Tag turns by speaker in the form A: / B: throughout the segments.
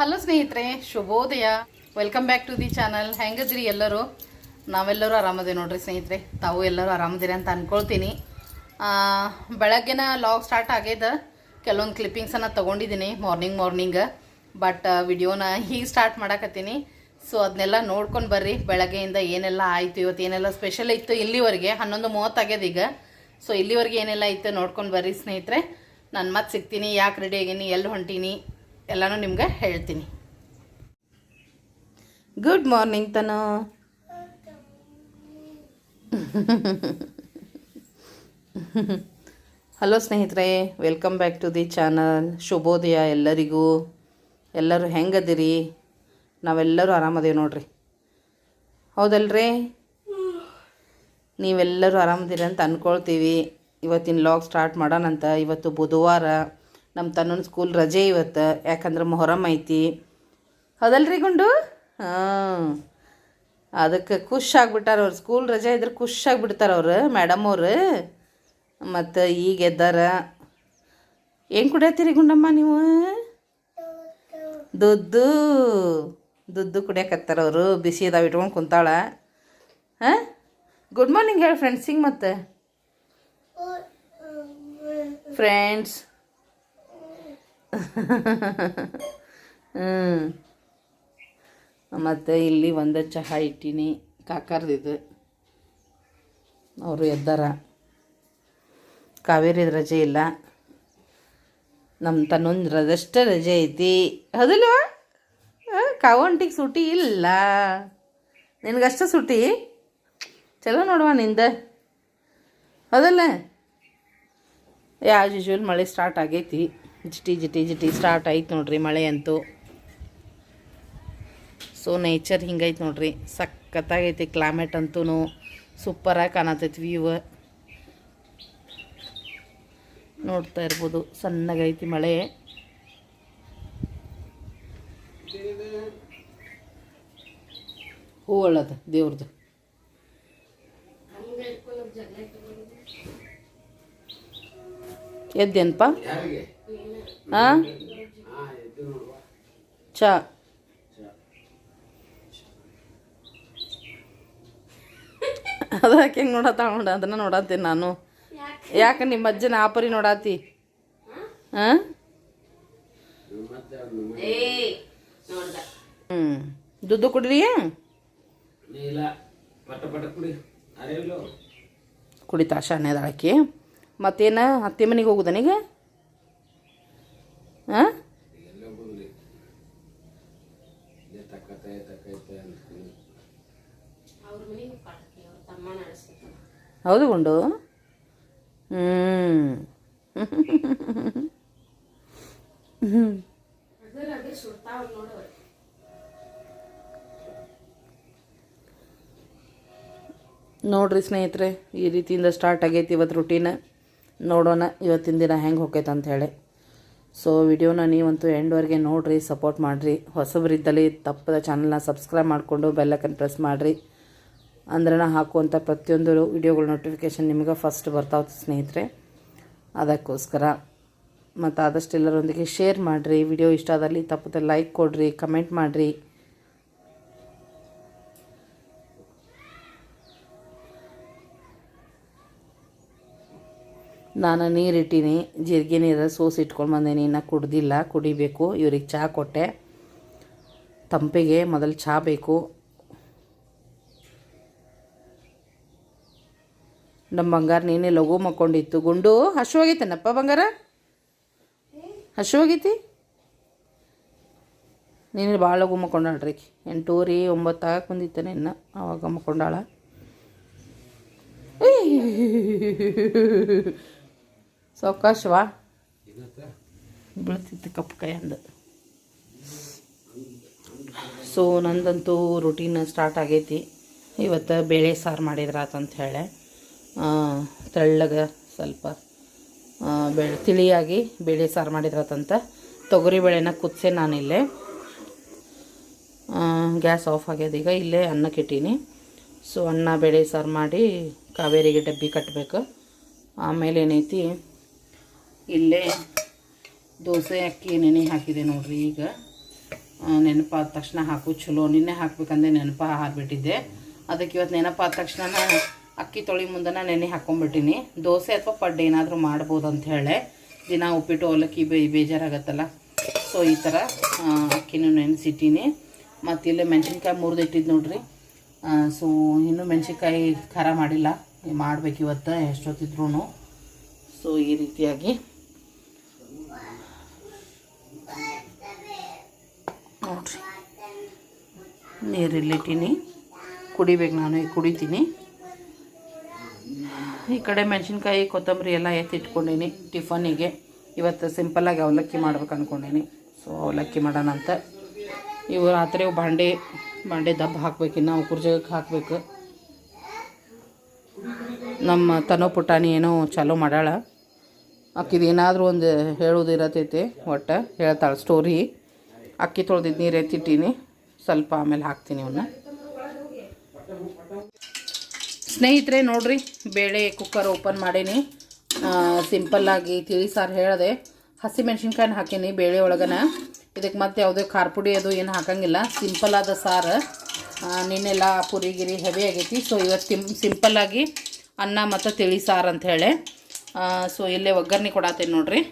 A: Hello ಸ್ನೇಹಿತರೆ, ಶುಭೋದಯ. Welcome back to the channel ಹೆಂಗದ್ರಿ ಎಲ್ಲರೂ? ನಾವೆಲ್ಲರೂ ಆರಾಮದೇ ನೋಡ್ರಿ ಸ್ನೇಹಿತರೆ. ತಾವು ಎಲ್ಲರೂ ಆರಾಮದಿರಿ ಅಂತ ಅಂದ್ಕೊಳ್ತೀನಿ ಬೆಳಗ್ಗೆನ ಲಾಗ್ ಸ್ಟಾರ್ಟ್ ಆಗ್ಯದ. ಕೆಲವೊಂದು ಕ್ಲಿಪ್ಪಿಂಗ್ಸನ್ನು ತೊಗೊಂಡಿದ್ದೀನಿ ಮಾರ್ನಿಂಗ್ ಮಾರ್ನಿಂಗ್ ಬಟ್ ವಿಡಿಯೋನ ಹೀಗೆ ಸ್ಟಾರ್ಟ್ ಮಾಡಕತ್ತೀನಿ. ಸೊ ಅದನ್ನೆಲ್ಲ ನೋಡ್ಕೊಂಡು ಬರ್ರಿ. ಬೆಳಗ್ಗೆಯಿಂದ ಏನೆಲ್ಲ ಆಯಿತು, ಇವತ್ತು ಏನೆಲ್ಲ ಸ್ಪೆಷಲ್ ಇತ್ತು ಇಲ್ಲಿವರೆಗೆ. ಹನ್ನೊಂದು ಮೂವತ್ತಾಗ್ಯದ ಈಗ. ಸೊ ಇಲ್ಲಿವರೆಗೆ ಏನೆಲ್ಲ ಇತ್ತು ನೋಡ್ಕೊಂಡು ಬರ್ರಿ ಸ್ನೇಹಿತರೆ. ನಾನು ಮತ್ತೆ ಸಿಗ್ತೀನಿ. ಯಾಕೆ ರೆಡಿ ಆಗೀನಿ? ಎಲ್ಲಿ ಹೊಂಟೀನಿ? ಎಲ್ಲನೂ ನಿಮ್ಗೆ ಹೇಳ್ತೀನಿ. Good morning Tanu. ಹಲೋ ಸ್ನೇಹಿತರೆ. Welcome back to the channel ಶುಭೋದಯ ಎಲ್ಲರಿಗೂ. ಎಲ್ಲರೂ ಹೆಂಗದಿರಿ? ನಾವೆಲ್ಲರೂ ಆರಾಮದೇವಿ ನೋಡ್ರಿ. ಹೌದಲ್ರಿ? ನೀವೆಲ್ಲರೂ ಆರಾಮದಿರಿ ಅಂತ ಅಂದ್ಕೊಳ್ತೀವಿ ಇವತ್ತಿನ ಲಾಗ್ ಸ್ಟಾರ್ಟ್ ಮಾಡೋಣಂತ. ಇವತ್ತು ಬುಧವಾರ. ನಮ್ಮ ತನ್ನನ ಸ್ಕೂಲ್ ರಜೆ ಇವತ್ತು, ಯಾಕಂದ್ರೆ ಮೊಹರಂ ಐತಿ. ಹೌದಲ್ರಿ ಗುಂಡು? ಹಾಂ. ಅದಕ್ಕೆ ಖುಷ್ ಆಗಿಬಿಟ್ಟಾರ ಅವ್ರು. ಸ್ಕೂಲ್ ರಜೆ ಇದ್ರೆ ಖುಷ್ ಆಗಿಬಿಡ್ತಾರೆ ಅವರು ಮೇಡಮ್ ಅವರು. ಮತ್ತು ಈಗ ಎದ್ದಾರ. ಏನು ಕುಡಿಯತ್ತೀರಿ ಗುಂಡಮ್ಮ ನೀವು? ದುದ್ದು. ದುದ್ದು ಕುಡಿಯಕತ್ತಾರ ಅವರು. ಬಿಸಿ ಅದಾವ ಇಟ್ಕೊಂಡು ಕುಂತಾಳ. ಹಾಂ? ಗುಡ್ ಮಾರ್ನಿಂಗ್ ಹೇಳಿ ಫ್ರೆಂಡ್ಸಿಗೆ ಮತ್ತೆ? ಫ್ರೆಂಡ್ಸ್ ಹ್ಞೂ ಮತ್ತು ಇಲ್ಲಿ ಒಂದು ಚಹಾ ಇಟ್ಟೀನಿ. ಕಾಕರ್ದಿದ್ದು. ಅವರು ಎದ್ದಾರ. ಕಾವೇರಿದ ರಜೆ ಇಲ್ಲ. ನಮ್ಮ ತನ್ನೊಂದು ರಜಷ್ಟೇ ರಜೆ ಐತಿ. ಹೌದಲ್ವ? ಕಾವಂಟಿಗೆ ಸೂಟಿ ಇಲ್ಲ. ನಿನಗಷ್ಟು ಸೂಟಿ? ಚಲೋ ನೋಡುವ ನಿಂದ. ಹೌದಲ್ಲ? ಯಾಸ್ ಯೂಶ್ವಲ್ ಮಳೆ ಸ್ಟಾರ್ಟ್ ಆಗೈತಿ. ಜಿಟಿ ಜಿಟಿ ಜಿಟಿ ಸ್ಟಾರ್ಟ್ ಆಯ್ತು ನೋಡ್ರಿ ಮಳೆ ಅಂತೂ. ಸೊ ನೇಚರ್ ಹಿಂಗೈತೆ ನೋಡ್ರಿ. ಸಖತ್ತಾಗೈತಿ ಕ್ಲೈಮೇಟ್ ಅಂತೂ ಸೂಪರಾಗಿ ಕಾಣತೈತಿ ವ್ಯೂವ ನೋಡ್ತಾ ಇರ್ಬೋದು, ಸಣ್ಣಗೈತಿ ಮಳೆ. ಹೂವಳ್ಳದ ದೇವ್ರದ್ದು ಎದ್ದೇನಪ್ಪ ಹಾಂ ಚಾ. ಅದಕ್ಕೆ ಹೆಂಗೆ ನೋಡತ್ತಾಳ ನೋಡ ಅದನ್ನ ನೋಡತ್ತೀನಿ ನಾನು. ಯಾಕೆ ನಿಮ್ಮ ಅಜ್ಜನ ಆಪರಿ ನೋಡಾತಿ? ಹಾಂ ಹ್ಞೂ ದುಡ್ಡು ಕುಡ್ರಿ?
B: ಕುಡಿತಾ
A: ಕುಡಿತಾ ಶಾನ್ಯದಾಳಕಿ ಮತ್ತೇನು? ಅತ್ತೆ ಮನೆಗೆ ಹೋಗುದನೀಗ ಹಾಂ ಹೌದು ಗುಂಡು. ಹ್ಞೂ ನೋಡ್ರಿ ಸ್ನೇಹಿತರೆ, ಈ ರೀತಿಯಿಂದ ಸ್ಟಾರ್ಟ್ ಆಗೈತಿ ಇವತ್ತು ರುಟೀನ್ ನೋಡೋಣ, ಇವತ್ತಿನ ದಿನ ಹೆಂಗೆ ಹೋಗೈತೆ ಅಂತ ಹೇಳಿ. ಸೊ ವಿಡಿಯೋನ ನೀವಂತೂ ಎಂಡ್ವರೆಗೆ ನೋಡಿರಿ ಸಪೋರ್ಟ್ ಮಾಡಿರಿ. ಹೊಸಬರಿದ್ದಲ್ಲಿ ತಪ್ಪದ ಚಾನಲ್ನ ಸಬ್ಸ್ಕ್ರೈಬ್ ಮಾಡಿಕೊಂಡು ಬೆಲ್ಲಕ್ಕನ್ನು ಪ್ರೆಸ್ ಮಾಡಿರಿ. ಅಂದ್ರೆ ನಾ ಹಾಕುವಂಥ ಪ್ರತಿಯೊಂದು ವಿಡಿಯೋಗಳ ನೋಟಿಫಿಕೇಷನ್ ನಿಮಗೆ ಫಸ್ಟ್ ಬರ್ತಾವೆ ಸ್ನೇಹಿತರೆ. ಅದಕ್ಕೋಸ್ಕರ ಮತ್ತು ಆದಷ್ಟು ಎಲ್ಲರೊಂದಿಗೆ ಶೇರ್ ಮಾಡಿರಿ. ವಿಡಿಯೋ ಇಷ್ಟ ಆದಲ್ಲಿ ತಪ್ಪದೆ ಲೈಕ್ ಕೊಡಿರಿ ಕಮೆಂಟ್ ಮಾಡಿರಿ. ನಾನು ನೀರಿಟ್ಟೀನಿ ಜೀರಿಗೆ ನೀರು ಸೋಸಿ ಇಟ್ಕೊಂಡು ಬಂದೇನಿ. ಇನ್ನು ಕುಡ್ದಿಲ್ಲ, ಕುಡಿಬೇಕು. ಇವ್ರಿಗೆ ಚಹಾ ಕೊಟ್ಟೆ. ತಂಪಿಗೆ ಮೊದಲು ಚಹಾ ಬೇಕು. ನಮ್ಮ ಬಂಗಾರ ನೀನೇ ಲಘು ಮಕ್ಕೊಂಡಿತ್ತು. ಗುಂಡು ಹಸುವಾಗೈತೇನಪ್ಪ ಬಂಗಾರ? ಹಸುವಾಗೈತಿ ನೀನು ಭಾಳ ಲಘು ಮಕ್ಕೊಂಡಾಳ್ರಿ ಎಂಟೂವರೆ ಒಂಬತ್ತು ಆಗ ಬಂದಿತ್ತಾನೆ ಇನ್ನು. ಆವಾಗ ಮಕ್ಕೊಂಡಾಳ. ಸಾವಕಾಶವಾ? ಬೀಳ್ತಿತ್ತು ಕಪ್ಪು ಕೈ ಅಂದ. ಸೊ ನಂದಂತೂ ರುಟೀನ್ ಸ್ಟಾರ್ಟ್ ಆಗೈತಿ. ಇವತ್ತು ಬೇಳೆ ಸಾರು ಮಾಡಿದ್ರಾತಂತ ಹೇಳಿ. ತೆಳ್ಳಗೆ ಸ್ವಲ್ಪ ಬೆಳೆ ಬೇಳೆ ತಿಳಿಯಾಗಿ ಬೇಳೆ ಸಾರು ಮಾಡಿದ್ರಾತಂತ ತೊಗರಿ ಬೇಳೆನ ಕುದಿಸೆ ನಾನಿಲ್ಲೇ ಗ್ಯಾಸ್ ಆಫ್ ಆಗ್ಯದ ಈಗ ಇಲ್ಲೇ ಅನ್ನಕ್ಕೆ ಇಟ್ಟೀನಿ ಸೊ ಅನ್ನ ಬೇಳೆ ಸಾರು ಮಾಡಿ ಕಾವೇರಿಗೆ ಡಬ್ಬಿ ಕಟ್ಟಬೇಕು ಆಮೇಲೆ ಏನೈತಿ? ಇಲ್ಲೇ ದೋಸೆ, ಅಕ್ಕಿ ನೆನೆ ಹಾಕಿದೆ ನೋಡ್ರಿ ಈಗ. ನೆನಪಾದ ತಕ್ಷಣ ಹಾಕು, ಚಲೋ. ನಿನ್ನೆ ಹಾಕ್ಬೇಕಂದ್ರೆ ನೆನಪ ಹಾರಿಬಿಟ್ಟಿದ್ದೆ ಅದಕ್ಕೆ ಇವತ್ತು ನೆನಪಾದ ತಕ್ಷಣ ಅಕ್ಕಿ ತೊಳಿ ಮುಂದನ ನೆನೆ ಹಾಕ್ಕೊಂಬಿಟ್ಟಿನಿ. ದೋಸೆ ಅಥವಾ ಪಡ್ಡೆ ಏನಾದರೂ ಮಾಡ್ಬೋದು ಅಂತ ಹೇಳಿ ದಿನ ಉಪ್ಪಿಟ್ಟು, ಅವಲಕ್ಕಿ ಬೇ, ಬೇಜಾರಾಗತ್ತಲ್ಲ. ಸೊ ಈ ಥರ ಅಕ್ಕಿನೂ ನೆನೆಸಿಟ್ಟಿನಿ. ಮತ್ತು ಇಲ್ಲೇ ಮೆಣಸಿನ್ಕಾಯಿ ಮುರಿದಿಟ್ಟಿದ್ದು ನೋಡ್ರಿ. ಸೊ ಇನ್ನೂ ಮೆಣಸಿನ್ಕಾಯಿ ಖಾರ ಮಾಡಿಲ್ಲ. ಮಾಡಬೇಕು ಇವತ್ತು ಎಷ್ಟೊತ್ತಿದ್ರು ಸೊ ಈ ರೀತಿಯಾಗಿ ನೀರಿಲ್ಲಿಟ್ಟಿನಿ ಕುಡಿಬೇಕು ನಾನು, ಈಗ ಕುಡಿತೀನಿ. ಈ ಕಡೆ ಮೆಣಸಿನ್ಕಾಯಿ, ಕೊತ್ತಂಬರಿ ಎಲ್ಲ ಎತ್ತಿಟ್ಕೊಂಡೀನಿ ಟಿಫನಿಗೆ ಇವತ್ತು ಸಿಂಪಲ್ಲಾಗಿ ಅವಲಕ್ಕಿ ಮಾಡ್ಬೇಕು ಅಂದ್ಕೊಂಡೀನಿ ಸೊ ಅವಲಕ್ಕಿ ಮಾಡೋಣ ಅಂತ. ಇವು ರಾತ್ರಿ ಬಾಂಡೆ ಬಾಂಡೆ ದಬ್ಬ ಹಾಕ್ಬೇಕು ಕುರ್ಜಗಕ್ಕೆ ಜಾಗಕ್ಕೆ ಹಾಕಬೇಕು. ನಮ್ಮ ತನೋ ಪುಟಾಣಿ ಏನೋ ಚಾಲೂ ಮಾಡ್ಯಾಳ ಅಕ್ಕಿದು ಏನಾದರೂ ಒಂದು ಹೇಳೋದು ಇರತೈತಿ, ಒಟ್ಟು ಹೇಳ್ತಾಳೆ ಸ್ಟೋರಿ ಅಕ್ಕಿ ತೊಳೆದಿದ್ದು ನೀರು ಎತ್ತಿಟ್ಟೀನಿ. ಸ್ವಲ್ಪ ಆಮೇಲೆ ಹಾಕ್ತೀನಿ ಅವನ್ನ ಸ್ನೇಹಿತರೆ, ನೋಡ್ರಿ, ಬೇಳೆ ಕುಕ್ಕರ್ ಓಪನ್ ಮಾಡೀನಿ. ಸಿಂಪಲ್ಲಾಗಿ ತಿಳಿ ಸಾರು ಹೇಳಿದೆ. ಹಸಿ ಮೆಣಸಿನ್ಕಾಯಿನ ಹಾಕೀನಿ ಬೇಳೆ ಒಳಗನ. ಇದಕ್ಕೆ ಮತ್ತೆ ಯಾವುದೇ ಖಾರ ಪುಡಿ ಅದು ಏನು ಹಾಕಂಗಿಲ್ಲ. ಸಿಂಪಲ್ ಆದ ಸಾರು. ನಿನ್ನೆಲ್ಲ ಪುರಿ ಗಿರಿ ಹೆವಿ ಆಗೈತಿ. ಸೊ ಇವತ್ತು ಸಿಂ ಸಿಂಪಲ್ಲಾಗಿ ಅನ್ನ ಮತ್ತು ತಿಳಿ ಸಾರು ಅಂತ ಹೇಳಿ. ಸೊ ಇಲ್ಲೇ ಒಗ್ಗರಣೆ ಕೊಡತ್ತೇನೆ ನೋಡಿರಿ.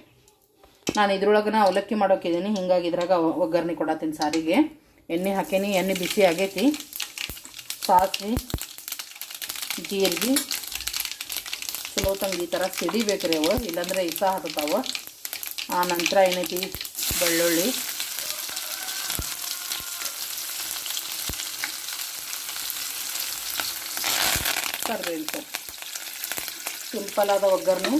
A: ನಾನು ಇದ್ರೊಳಗನ ಅವಲಕ್ಕಿ ಮಾಡೋಕ್ಕಿದ್ದೀನಿ ಹಿಂಗಾಗಿ ಇದ್ರಾಗ ಒಗ್ಗರಣೆ ಕೊಡತ್ತೀನಿ ಸಾರಿಗೆ. ಎಣ್ಣೆ ಹಾಕೀನಿ, ಎಣ್ಣೆ ಬಿಸಿ ಆಗೈತಿ. ಸಾಸಿವೆ, ಜೀರಿಗೆ ಚಲೋ ತಂಗ ಈ ಥರ ಸಿಡಿಬೇಕು ರೀ ಅವು, ಇಲ್ಲಾಂದ್ರೆ ಇಸ ಹತ್ತತಾವ. ಆ ನಂತರ ಏನೈತಿ? ಬೆಳ್ಳುಳ್ಳಿ. ಕರ್ಬೇವಿನ ಸರ್ ಸಿಂಪಲ್ ಆದ ಒಗ್ಗರಣೆ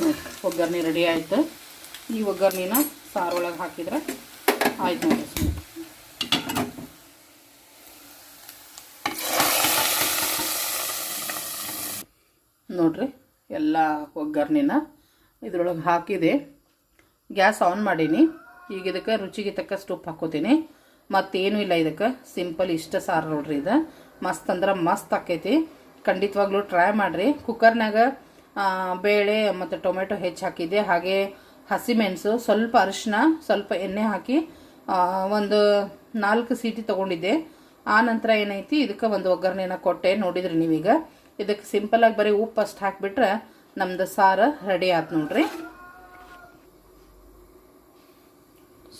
A: ನೋಡ್ರಿ, ಒಗ್ಗರಣೆ ರೆಡಿ ಆಯ್ತು. ಈ ಒಗ್ಗರಣೆನ ಸಾರೊಳಗೆ ಹಾಕಿದ್ರೆ ಆಯ್ತು ನೋಡಿ. ನೋಡ್ರಿ ಎಲ್ಲ ಒಗ್ಗರಣೆನ ಇದ್ರೊಳಗೆ ಹಾಕಿದೆ. ಗ್ಯಾಸ್ ಆನ್ ಮಾಡೀನಿ. ಈಗ ಇದಕ್ಕೆ ರುಚಿಗೆ ತಕ್ಕಷ್ಟು ಉಪ್ಪು ಹಾಕೋತೀನಿ. ಮತ್ತೇನು ಇಲ್ಲ ಇದಕ್ಕೆ. ಸಿಂಪಲ್ ಇಷ್ಟ ಸಾರು ನೋಡ್ರಿ ಇದು. ಮಸ್ತ್ ಅಂದ್ರೆ ಮಸ್ತ್ ಆಕೈತಿ. ಖಂಡಿತವಾಗ್ಲೂ ಟ್ರೈ ಮಾಡಿರಿ. ಕುಕ್ಕರ್ನಾಗ ಬೇಳೆ ಮತ್ತು ಟೊಮೆಟೊ ಹೆಚ್ಚು ಹಾಕಿದ್ದೆ. ಹಾಗೆ ಹಸಿಮೆಣಸು ಸ್ವಲ್ಪ ಅರಿಶಿನ ಸ್ವಲ್ಪ ಎಣ್ಣೆ ಹಾಕಿ ಒಂದು ನಾಲ್ಕು ಸೀಟಿ ತೊಗೊಂಡಿದ್ದೆ. ಆ ನಂತರ ಏನೈತಿ, ಇದಕ್ಕೆ ಒಂದು ಒಗ್ಗರಣೆನ ಕೊಟ್ಟೆ. ನೋಡಿದ್ರಿ ನೀವೀಗ. ಇದಕ್ಕೆ ಸಿಂಪಲಾಗಿ ಬರೀ ಉಪ್ಪು ಅಷ್ಟು ಹಾಕಿಬಿಟ್ರೆ ನಮ್ದು ಸಾರು ರೆಡಿ ಆಯ್ತು ನೋಡ್ರಿ.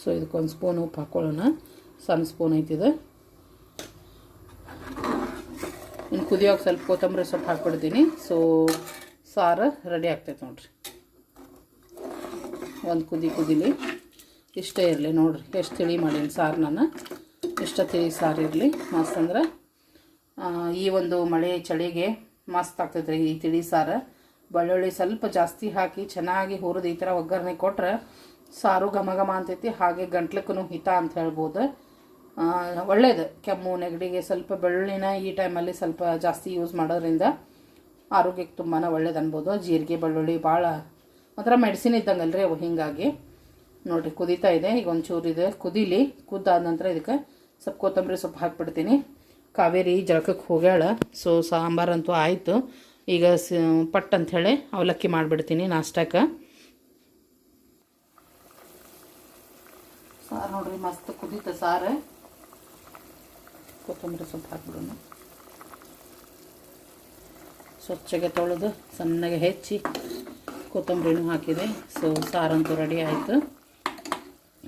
A: ಸೊ ಇದಕ್ಕೊಂದು ಸ್ಪೂನ್ ಉಪ್ಪು ಹಾಕೊಳ್ಳೋಣ. ಸಣ್ಣ ಸ್ಪೂನ್ ಐತಿ ಇದು. ಇನ್ನು ಕುದಿಯೋಕೆ ಸ್ವಲ್ಪ ಕೊತ್ತಂಬರಿ ಸೊಪ್ಪು ಹಾಕ್ಬಿಡ್ತೀನಿ. ಸೊ ಸಾರು ರೆಡಿ ಆಗ್ತೈತೆ ನೋಡ್ರಿ. ಒಂದು ಕುದಿ ಕುದಿಲಿ. ಇಷ್ಟೇ ಇರಲಿ ನೋಡ್ರಿ. ಎಷ್ಟು ತಿಳಿ ಮಾಡೀನಿ ಸಾರು ನಾನು? ಇಷ್ಟ ತಿಳಿ ಸಾರು ಇರಲಿ? ಮಸ್ತ್ ಅಂದ್ರೆ ಈ ಒಂದು ಮಳೆ ಚಳಿಗೆ ಮಸ್ತ್ ಆಗ್ತೈತೆ ಈ ತಿಳಿ ಸಾರು. ಬೆಳ್ಳುಳ್ಳಿ ಸ್ವಲ್ಪ ಜಾಸ್ತಿ ಹಾಕಿ ಚೆನ್ನಾಗಿ ಹುರಿದು ಈ ಥರ ಒಗ್ಗರಣೆ ಕೊಟ್ರೆ ಸಾರು ಘಮ ಘಮ ಅಂತೈತಿ. ಹಾಗೆ ಗಂಟ್ಲಕ್ಕೂ ಹಿತ ಅಂತ ಹೇಳ್ಬೋದು. ಒಳ್ಳೆಯದು ಕೆಮ್ಮು ನೆಗಡಿಗೆ ಸ್ವಲ್ಪ ಬೆಳ್ಳುಳ್ಳಿನ ಈ ಟೈಮಲ್ಲಿ ಸ್ವಲ್ಪ ಜಾಸ್ತಿ ಯೂಸ್ ಮಾಡೋದ್ರಿಂದ. ಆರೋಗ್ಯಕ್ಕೆ ತುಂಬಾ ಒಳ್ಳೇದು ಅನ್ಬೋದು. ಜೀರಿಗೆ, ಬೆಳ್ಳುಳ್ಳಿ ಭಾಳ ಒಂಥರ ಮೆಡಿಸಿನ್ ಇದ್ದಂಗಲ್ರಿ ಅವು, ಹೀಗಾಗಿ. ನೋಡಿರಿ, ಕುದೀತಾ ಇದೆ. ಈಗ ಒಂಚೂರು ಇದೆ. ಕುದೀಲಿ, ಕುದ್ದಾದ ನಂತರ ಇದಕ್ಕೆ ಸ್ವಲ್ಪ ಕೊತ್ತಂಬರಿ ಸೊಪ್ಪು ಹಾಕ್ಬಿಡ್ತೀನಿ. ಕಾವೇರಿ, ಜಳಕಕ್ಕೆ ಹೋಗ್ಯಾಳ. ಸೊ ಸಾಂಬಾರಂತೂ ಆಯಿತು. ಈಗ ಸ, ಪಟ್ ಅಂಥೇಳಿ ಅವಲಕ್ಕಿ ಮಾಡಿಬಿಡ್ತೀನಿ ನಾಷ್ಟಕ್ಕೆ. ಸಾರು ನೋಡ್ರಿ, ಮಸ್ತ್ ಕುದೀತ ಸಾರು. ಕೊತ್ತಂಬರಿ ಸೊಪ್ಪು ಹಾಕ್ಬಿಡೋಣ. ಸ್ವಚ್ಛಗೆ ತೊಳೆದು ಸಣ್ಣಗೆ ಹೆಚ್ಚಿ ಕೊತ್ತಂಬರಿನೂ ಹಾಕಿದೆ. ಸೊ ಸಾರಂತೂ ರೆಡಿ ಆಯಿತು.